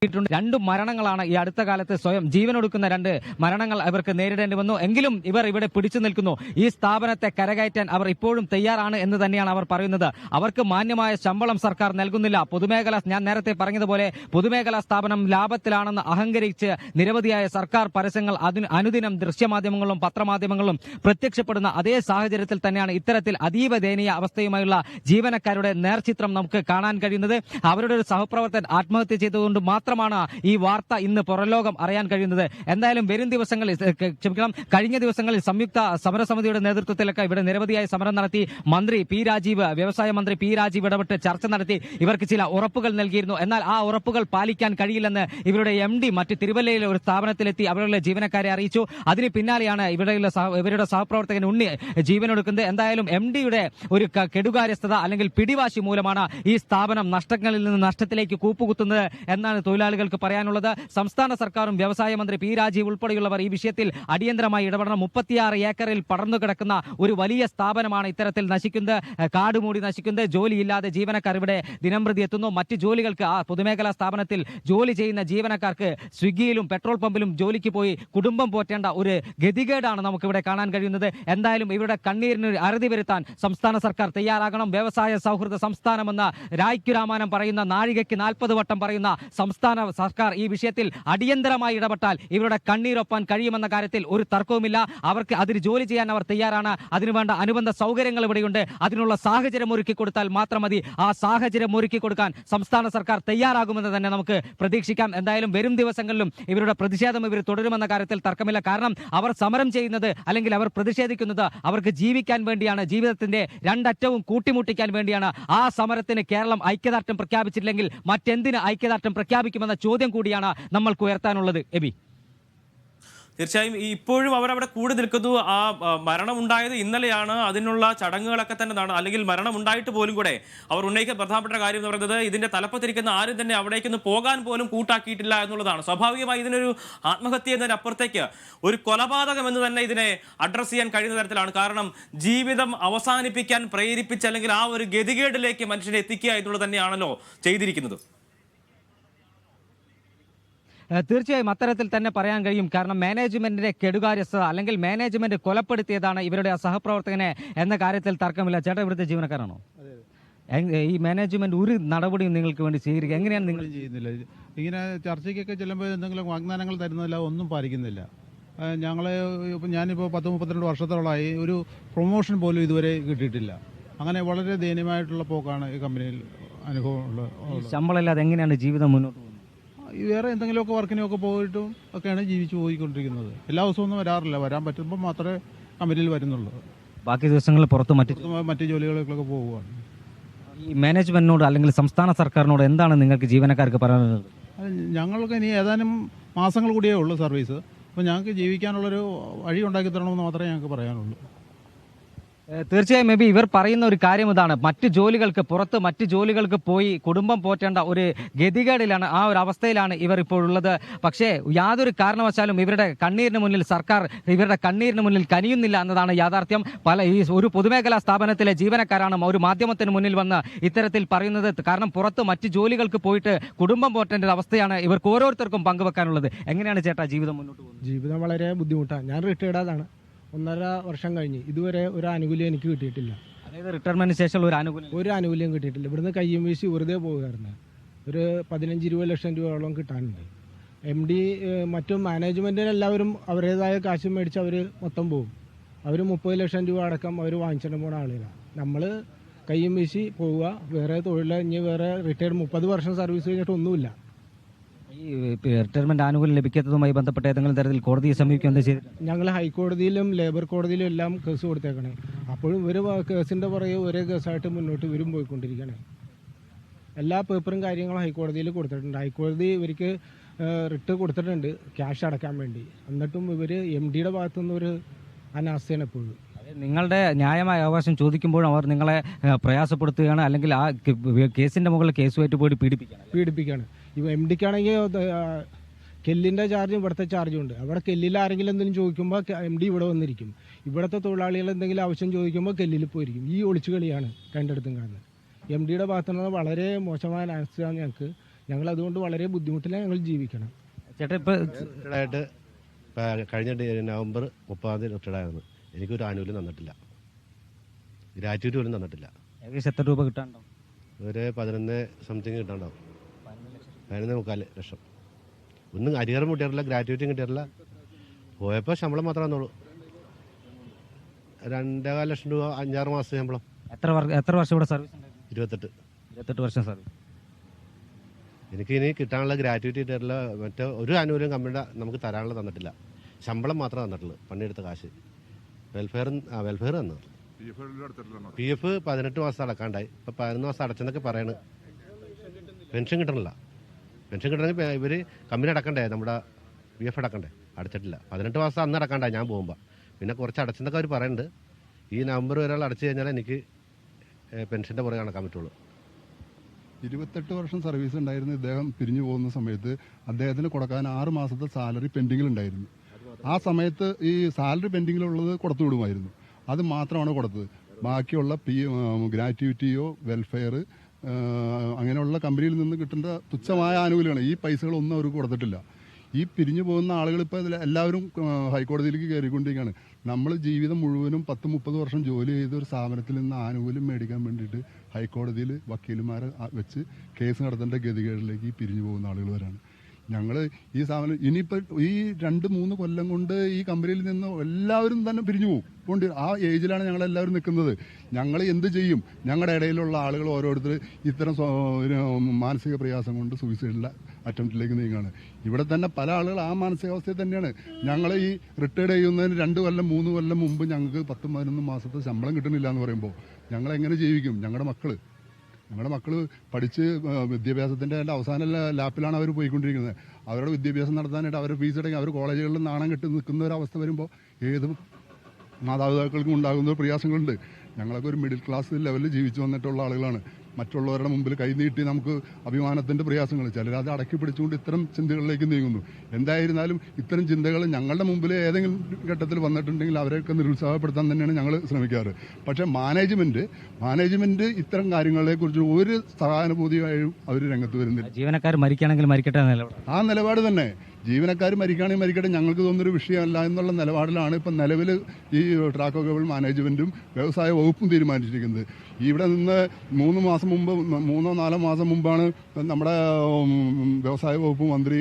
ിട്ടുണ്ട് രണ്ട് മരണങ്ങളാണ് ഈ അടുത്ത കാലത്ത് സ്വയം ജീവനൊടുക്കുന്ന രണ്ട് മരണങ്ങൾ ഇവർക്ക് നേരിടേണ്ടി വന്നു. എങ്കിലും ഇവർ ഇവിടെ പിടിച്ചു നിൽക്കുന്നു. ഈ സ്ഥാപനത്തെ കരകയറ്റാൻ അവർ ഇപ്പോഴും തയ്യാറാണ് എന്ന് തന്നെയാണ് അവർ പറയുന്നത്. അവർക്ക് മാന്യമായ ശമ്പളം സർക്കാർ നൽകുന്നില്ല. പൊതുമേഖല ഞാൻ നേരത്തെ പറഞ്ഞതുപോലെ പൊതുമേഖലാ സ്ഥാപനം ലാഭത്തിലാണെന്ന് അഹങ്കരിച്ച് നിരവധിയായ സർക്കാർ പരസ്യങ്ങൾ അനുദിനം ദൃശ്യമാധ്യമങ്ങളിലും പത്രമാധ്യമങ്ങളിലും പ്രത്യക്ഷപ്പെടുന്ന അതേ സാഹചര്യത്തിൽ തന്നെയാണ് ഇത്തരത്തിൽ അതീവ ദയനീയ അവസ്ഥയുമായുള്ള ജീവനക്കാരുടെ നേർചിത്രം നമുക്ക് കാണാൻ കഴിയുന്നത്. അവരുടെ ഒരു സഹപ്രവർത്തകൻ ആത്മഹത്യ ചെയ്തതുകൊണ്ട് മാത്രമാണ് ഈ വാർത്ത ഇന്ന് പുറലോകം അറിയാൻ കഴിയുന്നത്. എന്തായാലും വരും ദിവസങ്ങളിൽ ക്ഷമിക്കണം കഴിഞ്ഞ ദിവസങ്ങളിൽ സംയുക്ത സമരസമിതിയുടെ നേതൃത്വത്തിലൊക്കെ ഇവിടെ നിരവധിയായ സമരം നടത്തി മന്ത്രി പി രാജീവ് വ്യവസായ മന്ത്രി പി രാജീവ് ഇടപെട്ട് ചർച്ച നടത്തി. ഇവർക്ക് ചില ഉറപ്പുകൾ നൽകിയിരുന്നു. എന്നാൽ ആ ഉറപ്പുകൾ പാലിക്കാൻ കഴിയില്ലെന്ന് ഇവരുടെ എം ഡി മറ്റ് തിരുവല്ലയിലെ ഒരു സ്ഥാപനത്തിലെത്തി അവരുടെ ജീവനക്കാരെ അറിയിച്ചു. അതിന് പിന്നാലെയാണ് ഇവിടെയുള്ള ഇവരുടെ സഹപ്രവർത്തകൻ ഉണ്ണി ജീവനൊടുക്കുന്നത്. എന്തായാലും എം ഡിയുടെ ഒരു കെടുകാര്യസ്ഥത അല്ലെങ്കിൽ പിടിവാശി മൂലമാണ് ഈ സ്ഥാപനം നഷ്ടങ്ങളിൽ നിന്ന് നഷ്ടത്തിലേക്ക് കൂപ്പുകുത്തുന്നത് എന്നാണ് തൊഴിലാളികൾക്ക് പറയാനുള്ളത് സംസ്ഥാന സർക്കാരും വ്യവസായ മന്ത്രി പി രാജീവ് ഉൾപ്പെടെയുള്ളവർ ഈ വിഷയത്തിൽ അടിയന്തരമായി ഇടപെടണം. മുപ്പത്തിയാറ് ഏക്കറിൽ പടർന്നു കിടക്കുന്ന ഒരു വലിയ സ്ഥാപനമാണ് ഇത്തരത്തിൽ നശിക്കുന്നത്. കാട് കാടുമൂടി നശിക്കുന്നത്. ജോലിയില്ലാതെ ജീവനക്കാർ ഇവിടെ ദിനംപ്രതി എത്തുന്നു. മറ്റ് ജോലികൾക്ക് ആ പൊതുമേഖലാ സ്ഥാപനത്തിൽ ജോലി ചെയ്യുന്ന ജീവനക്കാർക്ക് സ്വിഗ്ഗിയിലും പെട്രോൾ പമ്പിലും ജോലിക്ക് പോയി കുടുംബം പോറ്റേണ്ട ഒരു ഗതികേടാണ് നമുക്കിവിടെ കാണാൻ കഴിയുന്നത്. എന്തായാലും ഇവരുടെ കണ്ണീരിന് അറുതി വരുത്താൻ സംസ്ഥാന സർക്കാർ തയ്യാറാകണം. വ്യവസായ സൗഹൃദ സംസ്ഥാനമെന്ന് രായ്ക്കു രാമാനം പറയുന്ന നാഴികയ്ക്ക് നാൽപ്പത് വട്ടം പറയുന്ന സംസ്ഥാന സർക്കാർ ഈ വിഷയത്തിൽ അടിയന്തരമായി ഇടപെട്ടാൽ ഇവരുടെ കണ്ണീരൊപ്പാൻ കഴിയുമെന്ന കാര്യത്തിൽ ഒരു തർക്കവുമില്ല. അവർക്ക് അതിന് ജോലി ചെയ്യാൻ അവർ തയ്യാറാണ്. അതിനുവേണ്ട അനുബന്ധ സൗകര്യങ്ങൾ ഇവിടെയുണ്ട്. അതിനുള്ള സാഹചര്യം ഒരുക്കി കൊടുത്താൽ മാത്രം മതി. ആ സാഹചര്യം ഒരുക്കി കൊടുക്കാൻ സംസ്ഥാന സർക്കാർ തയ്യാറാകുമെന്ന് തന്നെ നമുക്ക് പ്രതീക്ഷിക്കാം. എന്തായാലും വരും ദിവസങ്ങളിലും ഇവരുടെ പ്രതിഷേധം ഇവർ തുടരുമെന്ന കാര്യത്തിൽ തർക്കമില്ല. കാരണം അവർ സമരം ചെയ്യുന്നത് അല്ലെങ്കിൽ അവർ പ്രതിഷേധിക്കുന്നത് അവർക്ക് ജീവിക്കാൻ വേണ്ടിയാണ്. ജീവിതത്തിന്റെ രണ്ടറ്റവും കൂട്ടിമുട്ടിക്കാൻ വേണ്ടിയാണ്. ആ സമരത്തിന് കേരളം ഐക്യദാർഢ്യം പ്രഖ്യാപിച്ചിട്ടില്ലെങ്കിൽ മറ്റെന്തിന് ഐക്യദാർഢ്യം പ്രഖ്യാപിക്കുമെന്ന ചോദ്യം കൂടിയാണ് നമ്മൾക്ക് ഉയർത്താനുള്ളത്. എബി. തീർച്ചയായും ഇപ്പോഴും അവരവിടെ കൂടി നിൽക്കുന്നു. ആ മരണം ഉണ്ടായത് ഇന്നലെയാണ്. അതിനുള്ള ചടങ്ങുകളൊക്കെ തന്നെ അല്ലെങ്കിൽ മരണം ഉണ്ടായിട്ട് പോലും കൂടെ അവർ ഉന്നയിക്കുന്ന പ്രധാനപ്പെട്ട കാര്യം എന്ന് പറയുന്നത് ഇതിന്റെ തലപ്പത്തിരിക്കുന്ന ആരും തന്നെ അവിടേക്കൊന്ന് പോകാൻ പോലും കൂട്ടാക്കിയിട്ടില്ല എന്നുള്ളതാണ്. സ്വാഭാവികമായി ഇതിനൊരു ആത്മഹത്യ എന്നതിനപ്പുറത്തേക്ക് ഒരു കൊലപാതകം എന്ന് തന്നെ ഇതിനെ അഡ്രസ്സ് ചെയ്യാൻ കഴിയുന്ന തരത്തിലാണ്. കാരണം ജീവിതം അവസാനിപ്പിക്കാൻ പ്രേരിപ്പിച്ച് അല്ലെങ്കിൽ ആ ഒരു ഗതികേടിലേക്ക് മനുഷ്യനെ എത്തിക്കുക എന്നുള്ളത് തന്നെയാണല്ലോ ചെയ്തിരിക്കുന്നത്. തീർച്ചയായും അത്തരത്തിൽ തന്നെ പറയാൻ കഴിയും. കാരണം മാനേജ്മെന്റിന്റെ കെടുകാര്യസ്ഥത അല്ലെങ്കിൽ മാനേജ്മെന്റ് കൊലപ്പെടുത്തിയതാണ് ഇവരുടെ ആ സഹപ്രവർത്തകനെ എന്ന കാര്യത്തിൽ തർക്കമില്ല. ചേട്ടാ ഇവിടുത്തെ ജീവനക്കാരാണോ? ഈ മാനേജ്മെന്റ് ഒരു നടപടിയും നിങ്ങൾക്ക് വേണ്ടി സ്വീകരിക്കുക. എങ്ങനെയാണ് നിങ്ങൾ ചെയ്യുന്നില്ല. ഇങ്ങനെ ചർച്ചയ്ക്കൊക്കെ ചെല്ലുമ്പോൾ എന്തെങ്കിലും വാഗ്ദാനങ്ങൾ തരുന്നില്ല ഒന്നും പാലിക്കുന്നില്ല. ഞങ്ങൾ ഇപ്പം ഞാനിപ്പോൾ പത്ത് മുപ്പത്തിരണ്ട് വർഷത്തോളമായി ഒരു പ്രൊമോഷൻ പോലും ഇതുവരെ കിട്ടിയിട്ടില്ല. അങ്ങനെ വളരെ ദയനീയമായിട്ടുള്ള പോക്കാണ് ഈ കമ്പനിയിൽ അനുഭവം ശമ്പളമില്ലാതെ എങ്ങനെയാണ് ജീവിതം മുന്നോട്ട് വേറെ എന്തെങ്കിലുമൊക്കെ വർക്കിനൊക്കെ പോയിട്ടും ഒക്കെയാണ് ജീവിച്ചു പോയിക്കൊണ്ടിരിക്കുന്നത്. എല്ലാ ദിവസവും ഒന്നും വരാറില്ല. വരാൻ പറ്റുമ്പോൾ മാത്രമേ കമ്പനിയിൽ വരുന്നുള്ളൂ. ബാക്കി ദിവസങ്ങളിൽ പുറത്ത് മറ്റു മറ്റു ജോലികളിലേക്കൊക്കെ പോവുകയാണ്. ഈ മാനേജ്മെന്റിനോട് അല്ലെങ്കിൽ സംസ്ഥാന സർക്കാരിനോട് എന്താണ് നിങ്ങൾക്ക് ജീവനക്കാർക്ക് പറയാനുള്ളത്? അത് ഞങ്ങൾക്ക് ഇനി ഏതാനും മാസങ്ങൾ കൂടിയേ ഉള്ളൂ സർവീസ്. അപ്പോൾ ഞങ്ങൾക്ക് ജീവിക്കാനുള്ളൊരു വഴി ഉണ്ടാക്കി തരണമെന്ന് മാത്രമേ ഞങ്ങൾക്ക് പറയാനുള്ളൂ. തീർച്ചയായും മേ ബി ഇവർ പറയുന്ന ഒരു കാര്യം ഇതാണ്. മറ്റ് ജോലികൾക്ക് പുറത്ത് മറ്റ് ജോലികൾക്ക് പോയി കുടുംബം പോറ്റേണ്ട ഒരു ഗതികേടിലാണ് ആ ഒരു അവസ്ഥയിലാണ് ഇവർ ഇപ്പോൾ ഉള്ളത്. പക്ഷേ യാതൊരു കാരണവശാലും ഇവരുടെ കണ്ണീരിന് മുന്നിൽ സർക്കാർ ഇവരുടെ കണ്ണീരിന് മുന്നിൽ കനിയുന്നില്ല എന്നതാണ് യാഥാർത്ഥ്യം. പല ഈ ഒരു പൊതുമേഖലാ സ്ഥാപനത്തിലെ ജീവനക്കാരാണ് ഒരു മാധ്യമത്തിന് മുന്നിൽ വന്ന് ഇത്തരത്തിൽ പറയുന്നത്. കാരണം പുറത്ത് മറ്റ് ജോലികൾക്ക് പോയിട്ട് കുടുംബം പോറ്റേണ്ട ഒരു അവസ്ഥയാണ് ഇവർക്ക് ഓരോരുത്തർക്കും പങ്കുവെക്കാനുള്ളത്. എങ്ങനെയാണ് ചേട്ടാ ജീവിതം മുന്നോട്ട് പോകുന്നത്? ജീവിതം വളരെ ബുദ്ധിമുട്ടാണ്. ഞാൻ റിട്ടയർഡാണ് ഒന്നര വർഷം കഴിഞ്ഞ്. ഇതുവരെ ഒരു ആനുകൂല്യം എനിക്ക് കിട്ടിയിട്ടില്ല. അതായത് റിട്ടയർമെന്റിന് ശേഷമുള്ള ഒരു ആനുകൂല്യം. ഒരു ആനുകൂല്യം കിട്ടിയിട്ടില്ല. ഇവിടുന്ന് കയ്യും വീശി വെറുതെ പോകുകയായിരുന്നു ഒരു പതിനഞ്ച് ഇരുപത് ലക്ഷം രൂപയോളം കിട്ടാനുണ്ട്. എം ഡി മറ്റും മാനേജ്മെന്റിന് എല്ലാവരും അവരുടേതായ കാശ് മേടിച്ച് അവർ മൊത്തം പോകും അവർ മുപ്പത് ലക്ഷം രൂപ അടക്കം അവർ വാങ്ങിച്ചിട്ട് പോണ ആളുകളാണ് നമ്മൾ കയ്യും വീശി പോവുക. വേറെ തൊഴിൽ ഇനി വേറെ റിട്ടയർഡ് മുപ്പത് വർഷം സർവീസ് കഴിഞ്ഞിട്ട് ഒന്നുമില്ല. റിട്ടയർമെന്റ് ആനുകൂല്യം ലഭിക്കാത്തതുമായി ബന്ധപ്പെട്ട ഏതെങ്കിലും തരത്തിൽ കോടതിയെ സമീപിക്കുക ചെയ്തു ഞങ്ങൾ ഹൈക്കോടതിയിലും ലേബർ കോടതിയിലും എല്ലാം കേസ് കൊടുത്തേക്കണേ. അപ്പോഴും ഒരു കേസിന്റെ പുറകെ ഒരേ കേസായിട്ട് മുന്നോട്ട് ഇവരും പോയിക്കൊണ്ടിരിക്കണേ. എല്ലാ പേപ്പറും കാര്യങ്ങളും ഹൈക്കോടതിയിൽ കൊടുത്തിട്ടുണ്ട്. ഹൈക്കോടതി ഇവർക്ക് റിട്ട് കൊടുത്തിട്ടുണ്ട്. ക്യാഷ് അടക്കാൻ വേണ്ടി. എന്നിട്ടും ഇവർ എം ഡിയുടെ ഭാഗത്തുനിന്ന് ഒരു അനാസ്ഥയാണ് എപ്പോഴും. നിങ്ങളുടെ ന്യായമായ അവകാശം ചോദിക്കുമ്പോഴും അവർ നിങ്ങളെ പ്രയാസപ്പെടുത്തുകയാണ് അല്ലെങ്കിൽ ആ കേസിന്റെ കേസിന്റെ മുകളിൽ കേസുമായിട്ട് പോയി പീഡിപ്പിക്കുകയാണ്. പീഡിപ്പിക്കുകയാണ്. ഇപ്പോൾ എം ഡിക്കാണെങ്കിൽ കെല്ലിന്റെ ചാർജും ഇവിടുത്തെ ചാർജും ഉണ്ട്. അവിടെ കെല്ലിൽ ആരെങ്കിലും എന്തെങ്കിലും ചോദിക്കുമ്പോൾ എം ഡി ഇവിടെ വന്നിരിക്കും. ഇവിടുത്തെ തൊഴിലാളികൾ എന്തെങ്കിലും ആവശ്യം ചോദിക്കുമ്പോൾ കെല്ലിൽ പോയിരിക്കും. ഈ ഒളിച്ചു കളിയാണ് രണ്ടിടത്തും കാണുന്നത്. എം ഡിയുടെ ഭാഗത്തു നിന്ന് വളരെ മോശമായ അവസ്ഥയാണ് ഞങ്ങൾക്ക്. ഞങ്ങൾ അതുകൊണ്ട് വളരെ ബുദ്ധിമുട്ടിലാണ് ഞങ്ങൾ ജീവിക്കണം. ചേട്ടാ ഇപ്പൊ റിട്ടയർഡായിട്ട് കഴിഞ്ഞ നവംബർ മുപ്പതാം തീയതി റിട്ടയർഡായിരുന്നു. എനിക്കൊരു ആനുകൂല്യം തന്നിട്ടില്ല. ഗ്രാറ്റുവിറ്റി പോലും തന്നിട്ടില്ല. ഏകദേശം എത്ര രൂപ കിട്ടാണ്ടോ ഒരു പതിനൊന്ന് സംതിങ് കിട്ടാണ്ടാവും പതിനൊന്ന് മുക്കാൽ ലക്ഷം. ഒന്നും അരിയറും കിട്ടിയിട്ടില്ല ഗ്രാറ്റുവിറ്റിയും കിട്ടിയിട്ടില്ല പോയപ്പോൾ ശമ്പളം മാത്രമേ വന്നുള്ളൂ രണ്ടേകാൽ ലക്ഷം രൂപ അഞ്ചാറ് മാസം ശമ്പളം. എത്ര വർഷം എത്ര വർഷം ഇവിടെ സർവീസ് ഇരുപത്തെട്ട്. ഇരുപത്തെട്ട് വർഷം സർവീസ് എനിക്ക് ഇനി കിട്ടാനുള്ള ഗ്രാറ്റുവിറ്റി കിട്ടിയിട്ടില്ല മറ്റേ ഒരു ആനുകൂല്യം കമ്പനിയുടെ നമുക്ക് തരാനുള്ള തന്നിട്ടില്ല. ശമ്പളം മാത്രമേ തന്നിട്ടുള്ളൂ പണിയെടുത്ത കാശ്. വെൽഫെയർ ആ വെൽഫെയർ തന്നു പി എഫ് പതിനെട്ട് മാസം അടക്കാണ്ടായി. ഇപ്പം പതിനൊന്ന് മാസം അടച്ചെന്നൊക്കെ പറയണ്. പെൻഷൻ കിട്ടണില്ല. പെൻഷൻ കിട്ടണമെങ്കിൽ ഇവർ കമ്പനി അടക്കണ്ടേ? നമ്മുടെ പി എഫ് അടക്കണ്ടേ? അടച്ചിട്ടില്ല. പതിനെട്ട് മാസം അന്ന് അടക്കണ്ടായി ഞാൻ പോകുമ്പോൾ പിന്നെ കുറച്ച് അടച്ചെന്നൊക്കെ അവർ പറയുന്നുണ്ട് ഈ നവംബർ ഒരാൾ അടച്ചു കഴിഞ്ഞാൽ എനിക്ക് പെൻഷന്റെ പുറകെ നടക്കാൻ പറ്റുള്ളൂ. ഇരുപത്തെട്ട് വർഷം സർവീസ് ഉണ്ടായിരുന്ന. ഇദ്ദേഹം പിരിഞ്ഞു പോകുന്ന സമയത്ത് അദ്ദേഹത്തിന് കൊടുക്കാൻ ആറ് മാസത്തെ സാലറി പെൻഡിങ്ങിൽ ഉണ്ടായിരുന്നു ആ സമയത്ത് ഈ സാലറി പെൻഡിങ്ങിലുള്ളത് കൊടുത്തു വിടുമായിരുന്നു. അത് മാത്രമാണ് കൊടുത്തത്. ബാക്കിയുള്ള പി ഗ്രാറ്റുവിറ്റിയോ വെൽഫെയർ അങ്ങനെയുള്ള കമ്പനിയിൽ നിന്ന് കിട്ടേണ്ട തുച്ഛമായ ആനുകൂല്യമാണ് ഈ പൈസകളൊന്നും അവർക്ക് കൊടുത്തിട്ടില്ല. ഈ പിരിഞ്ഞു പോകുന്ന ആളുകൾ ഇപ്പോൾ എല്ലാവരും ഹൈക്കോടതിയിലേക്ക് കയറിക്കൊണ്ടിരിക്കുകയാണ്. നമ്മൾ ജീവിതം മുഴുവനും പത്ത് മുപ്പത് വർഷം ജോലി ചെയ്ത ഒരു സ്ഥാപനത്തിൽ നിന്ന് ആനുകൂല്യം മേടിക്കാൻ വേണ്ടിയിട്ട് ഹൈക്കോടതിയിൽ വക്കീലുമാരെ വെച്ച് കേസ് നടത്തേണ്ട ഗതികേടിലേക്ക് ഈ പിരിഞ്ഞു പോകുന്ന ആളുകൾ വരാണ്. ഞങ്ങൾ ഈ സ്ഥാപനം ഇനിയിപ്പോൾ ഈ രണ്ട് മൂന്ന് കൊല്ലം കൊണ്ട് ഈ കമ്പനിയിൽ നിന്ന് എല്ലാവരും തന്നെ പിരിഞ്ഞു പോകും. കൊണ്ട് ആ ഏജിലാണ് ഞങ്ങൾ എല്ലാവരും നിൽക്കുന്നത്. ഞങ്ങൾ എന്ത് ചെയ്യും? ഞങ്ങളുടെ ഇടയിലുള്ള ആളുകൾ ഓരോരുത്തർ ഇത്തരം മാനസിക പ്രയാസം കൊണ്ട് സൂയിസൈഡിലെ അറ്റംപ്റ്റിലേക്ക് നീങ്ങുകയാണ് ഇവിടെ തന്നെ പല ആളുകൾ ആ മാനസികാവസ്ഥയിൽ തന്നെയാണ്. ഞങ്ങൾ ഈ റിട്ടയർഡ് ചെയ്യുന്നതിന് രണ്ട് കൊല്ലം മൂന്ന് കൊല്ലം മുമ്പ് ഞങ്ങൾക്ക് പത്ത് പതിനൊന്ന് മാസത്തെ ശമ്പളം കിട്ടുന്നില്ല എന്ന് പറയുമ്പോൾ ഞങ്ങൾ എങ്ങനെ ജീവിക്കും? ഞങ്ങളുടെ മക്കൾ. ഞങ്ങളുടെ മക്കൾ പഠിച്ച് വിദ്യാഭ്യാസത്തിന്റെ അവസാന ലാപ്പിലാണ് അവർ പോയിക്കൊണ്ടിരിക്കുന്നത്. അവരുടെ വിദ്യാഭ്യാസം നടത്താനായിട്ട് അവർ ഫീസ് അടങ്ങി അവർ കോളേജുകളിൽ നാണം കെട്ടി നിൽക്കുന്ന ഒരു അവസ്ഥ വരുമ്പോൾ ഏത് മാതാപിതാക്കൾക്കും ഉണ്ടാകുന്ന പ്രയാസങ്ങളുണ്ട്. ഞങ്ങളൊക്കെ ഒരു മിഡിൽ ക്ലാസ് ലെവലിൽ ജീവിച്ചു വന്നിട്ടുള്ള ആളുകളാണ്. മറ്റുള്ളവരുടെ മുമ്പിൽ കൈനീട്ടി നമുക്ക് അഭിമാനത്തിന്റെ പ്രയാസങ്ങൾ ചിലർ അത് അടക്കി പിടിച്ചുകൊണ്ട് ഇത്തരം ചിന്തകളിലേക്ക് നീങ്ങുന്നു. എന്തായിരുന്നാലും ഇത്തരം ചിന്തകൾ ഞങ്ങളുടെ മുമ്പിൽ ഏതെങ്കിലും ഘട്ടത്തിൽ വന്നിട്ടുണ്ടെങ്കിൽ അവരെയൊക്കെ നിരുത്സാഹപ്പെടുത്താൻ തന്നെയാണ് ഞങ്ങൾ ശ്രമിക്കാറ്. പക്ഷേ മാനേജ്മെന്റ് മാനേജ്മെന്റ് ഇത്തരം കാര്യങ്ങളെക്കുറിച്ച് ഒരു സഹാനുഭൂതിയായും അവർ രംഗത്ത് വരുന്നില്ല. ജീവനക്കാർ മരിക്കണമെങ്കിൽ മരിക്കട്ടെ ആ നിലപാട് തന്നെ. ജീവനക്കാർ മരിക്കുകയാണെങ്കിൽ മരിക്കട്ടെ ഞങ്ങൾക്ക് തോന്നുന്നൊരു വിഷയമല്ല എന്നുള്ള നിലപാടിലാണ് ഇപ്പം നിലവിൽ ഈ ട്രാക്കോ കേബിൾ മാനേജ്മെന്റും വ്യവസായ വകുപ്പും തീരുമാനിച്ചിരിക്കുന്നത്. ഇവിടെ നിന്ന് മൂന്ന് മാസം മുമ്പ് മൂന്നോ നാലോ മാസം മുമ്പാണ് നമ്മുടെ വ്യവസായ വകുപ്പ് മന്ത്രി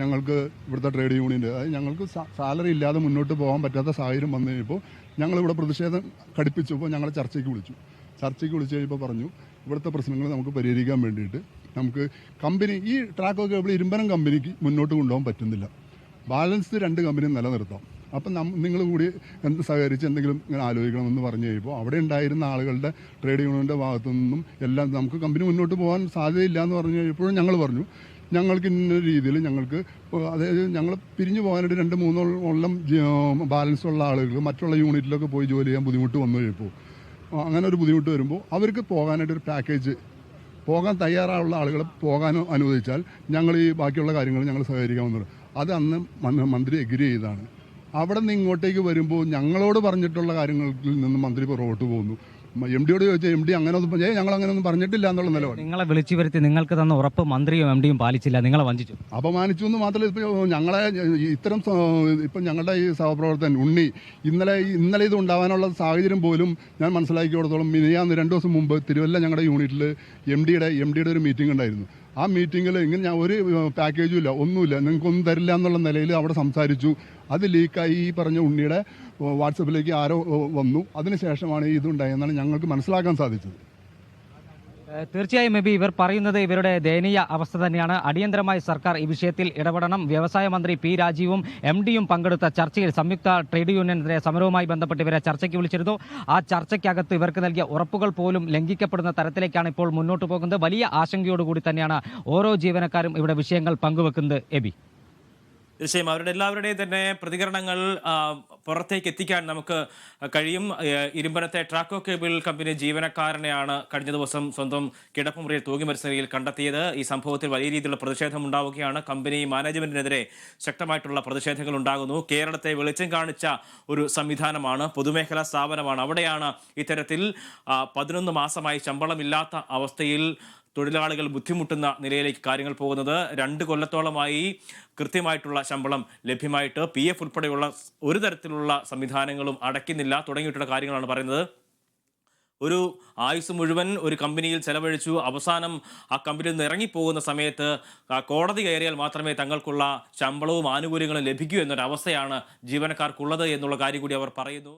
ഞങ്ങൾക്ക് ഇവിടുത്തെ ട്രേഡ് യൂണിയന്റെ അതായത് ഞങ്ങൾക്ക് സാലറി ഇല്ലാതെ മുന്നോട്ട് പോകാൻ പറ്റാത്ത സാഹചര്യം വന്നു കഴിഞ്ഞപ്പോൾ ഞങ്ങളിവിടെ പ്രതിഷേധം ഘടിപ്പിച്ചപ്പോൾ ഞങ്ങളെ ചർച്ചയ്ക്ക് വിളിച്ചു. ചർച്ചയ്ക്ക് വിളിച്ചു കഴിഞ്ഞപ്പോൾ പറഞ്ഞു ഇവിടുത്തെ പ്രശ്നങ്ങൾ നമുക്ക് പരിഹരിക്കാൻ വേണ്ടിയിട്ട് നമുക്ക് കമ്പനി ഈ ട്രാക്കൊക്കെ കേബിൾ ഇരുമ്പനം കമ്പനിക്ക് മുന്നോട്ട് കൊണ്ടുപോകാൻ പറ്റുന്നില്ല. ബാലൻസ് രണ്ട് കമ്പനി നിലനിർത്താം. അപ്പം നിങ്ങൾ കൂടി എന്ത് സഹകരിച്ച് എന്തെങ്കിലും ഇങ്ങനെ ആലോചിക്കണമെന്ന് പറഞ്ഞു കഴിയുമ്പോൾ അവിടെ ഉണ്ടായിരുന്ന ആളുകളുടെ ട്രേഡ് യൂണിയന്റെ ഭാഗത്തു നിന്നും എല്ലാം നമുക്ക് കമ്പനി മുന്നോട്ട് പോകാൻ സാധ്യതയില്ല എന്ന് പറഞ്ഞു കഴിഞ്ഞപ്പോഴും ഞങ്ങൾ പറഞ്ഞു ഞങ്ങൾക്ക് ഇന്ന രീതിയിൽ ഞങ്ങൾക്ക് അതായത് ഞങ്ങൾ പിരിഞ്ഞു പോകാനായിട്ട് രണ്ട് മൂന്നോളം ബാലൻസ് ഉള്ള ആളുകൾ മറ്റുള്ള യൂണിറ്റിലൊക്കെ പോയി ജോലി ചെയ്യാൻ ബുദ്ധിമുട്ട് വന്നു കഴിയുമ്പോൾ അങ്ങനെ ഒരു ബുദ്ധിമുട്ട് വരുമ്പോൾ അവർക്ക് പോകാനായിട്ട് ഒരു പാക്കേജ് പോകാൻ തയ്യാറായുള്ള ആളുകൾ പോകാൻ അനുവദിച്ചാൽ ഞങ്ങൾ ഈ ബാക്കിയുള്ള കാര്യങ്ങൾ ഞങ്ങൾ സഹകരിക്കാമെന്നുള്ളത് അത് അന്ന് മന്ത്രി എഗ്രി ചെയ്താണ് അവിടെ നിന്ന് ഇങ്ങോട്ടേക്ക് വരുമ്പോൾ ഞങ്ങളോട് പറഞ്ഞിട്ടുള്ള കാര്യങ്ങളിൽ നിന്ന് മന്ത്രി പുറകോട്ട് പോകുന്നു. എം ഡിയോട് ചോദിച്ചാൽ എം ഡി അങ്ങനെ ഒന്നും ഏ ഞങ്ങൾ അങ്ങനെ ഒന്നും പറഞ്ഞിട്ടില്ല എന്നുള്ള നിലപാട്. നിങ്ങളെ വിളിച്ചു വരുത്തി നിങ്ങൾക്ക് തന്ന ഉറപ്പ് മന്ത്രിയും എം ഡിയും പാലിച്ചില്ല നിങ്ങളെ വഞ്ചിച്ചു. അപമാനിച്ചു എന്ന് മാത്രമല്ല ഇപ്പോൾ ഞങ്ങളെ ഇത്തരം ഇപ്പം ഞങ്ങളുടെ ഈ സഹപ്രവർത്തൻ ഉണ്ണി ഇന്നലെ ഇന്നലെ ഇത് ഉണ്ടാവാനുള്ള സാഹചര്യം പോലും ഞാൻ മനസ്സിലാക്കി കൊടുത്തോളം മിനിയാന്ന് രണ്ട് ദിവസം മുമ്പ് തിരുവല്ല ഞങ്ങളുടെ യൂണിറ്റിൽ എം ഡിയുടെ എം ഡിയുടെ ഒരു മീറ്റിംഗ് ഉണ്ടായിരുന്നു. ആ മീറ്റിങ്ങിൽ ഇങ്ങനെ ഞാൻ ഒരു പാക്കേജും ഇല്ല ഒന്നുമില്ല. നിങ്ങൾക്കൊന്നും തരില്ല എന്നുള്ള നിലയിൽ അവിടെ സംസാരിച്ചു. അത് ലീക്കായി ഈ പറഞ്ഞ ഉണ്ണിയുടെ വാട്സപ്പിലേക്ക് ആരോ വന്നു. അതിനുശേഷമാണ് ഇതുണ്ടായെന്നാണ് ഞങ്ങൾക്ക് മനസ്സിലാക്കാൻ സാധിച്ചത്. തീർച്ചയായും മേബി ഇവർ പറയുന്നത് ഇവരുടെ ദയനീയ അവസ്ഥ തന്നെയാണ്. അടിയന്തരമായി സർക്കാർ ഈ വിഷയത്തിൽ ഇടപെടണം. വ്യവസായ മന്ത്രി പി രാജീവും എം ഡിയും പങ്കെടുത്ത ചർച്ചയിൽ സംയുക്ത ട്രേഡ് യൂണിയനെതിരെ സമരവുമായി ബന്ധപ്പെട്ട് ഇവരെ ചർച്ചയ്ക്ക് വിളിച്ചിരുന്നു. ആ ചർച്ചയ്ക്കകത്ത് ഇവർക്ക് നൽകിയ ഉറപ്പുകൾ പോലും ലംഘിക്കപ്പെടുന്ന തരത്തിലേക്കാണ് ഇപ്പോൾ മുന്നോട്ട് പോകുന്നത്. വലിയ ആശങ്കയോടുകൂടി തന്നെയാണ് ഓരോ ജീവനക്കാരും ഇവിടെ വിഷയങ്ങൾ പങ്കുവെക്കുന്നത് എബി. തീർച്ചയായും അവരുടെ എല്ലാവരുടെയും തന്നെ പ്രതികരണങ്ങൾ പുറത്തേക്ക് എത്തിക്കാൻ നമുക്ക് കഴിയും. ഇരുമ്പനത്തെ ട്രാക്കോ കേബിൾ കമ്പനി ജീവനക്കാരനെയാണ് കഴിഞ്ഞ ദിവസം സ്വന്തം കിടപ്പുമുറിയിൽ തൂങ്ങി മരിച്ച നിലയിൽ കണ്ടെത്തിയത്. ഈ സംഭവത്തിൽ വലിയ രീതിയിലുള്ള പ്രതിഷേധം ഉണ്ടാവുകയാണ്. കമ്പനി മാനേജ്മെന്റിനെതിരെ ശക്തമായിട്ടുള്ള പ്രതിഷേധങ്ങൾ ഉണ്ടാകുന്നു. കേരളത്തെ വെളിച്ചം കാണിച്ച ഒരു സംവിധാനമാണ് പൊതുമേഖലാ സ്ഥാപനമാണ്. അവിടെയാണ് ഇത്തരത്തിൽ പതിനൊന്ന് മാസമായി ശമ്പളമില്ലാത്ത അവസ്ഥയിൽ തൊഴിലാളികൾ ബുദ്ധിമുട്ടുന്ന നിലയിലേക്ക് കാര്യങ്ങൾ പോകുന്നത്. രണ്ട് കൊല്ലത്തോളമായി കൃത്യമായിട്ടുള്ള ശമ്പളം ലഭ്യമായിട്ട് പി എഫ് ഉൾപ്പെടെയുള്ള ഒരു തരത്തിലുള്ള സംവിധാനങ്ങളും അടയ്ക്കുന്നില്ല തുടങ്ങിയിട്ടുള്ള കാര്യങ്ങളാണ് പറയുന്നത്. ഒരു ആയുസ് മുഴുവൻ ഒരു കമ്പനിയിൽ ചെലവഴിച്ചു. അവസാനം ആ കമ്പനിയിൽ നിന്ന് ഇറങ്ങിപ്പോകുന്ന സമയത്ത് കോടതി കയറിയാൽ മാത്രമേ തങ്ങൾക്കുള്ള ശമ്പളവും ആനുകൂല്യങ്ങളും ലഭിക്കൂ എന്നൊരവസ്ഥയാണ് ജീവനക്കാർക്കുള്ളത് എന്നുള്ള കാര്യം കൂടി അവർ പറയുന്നു.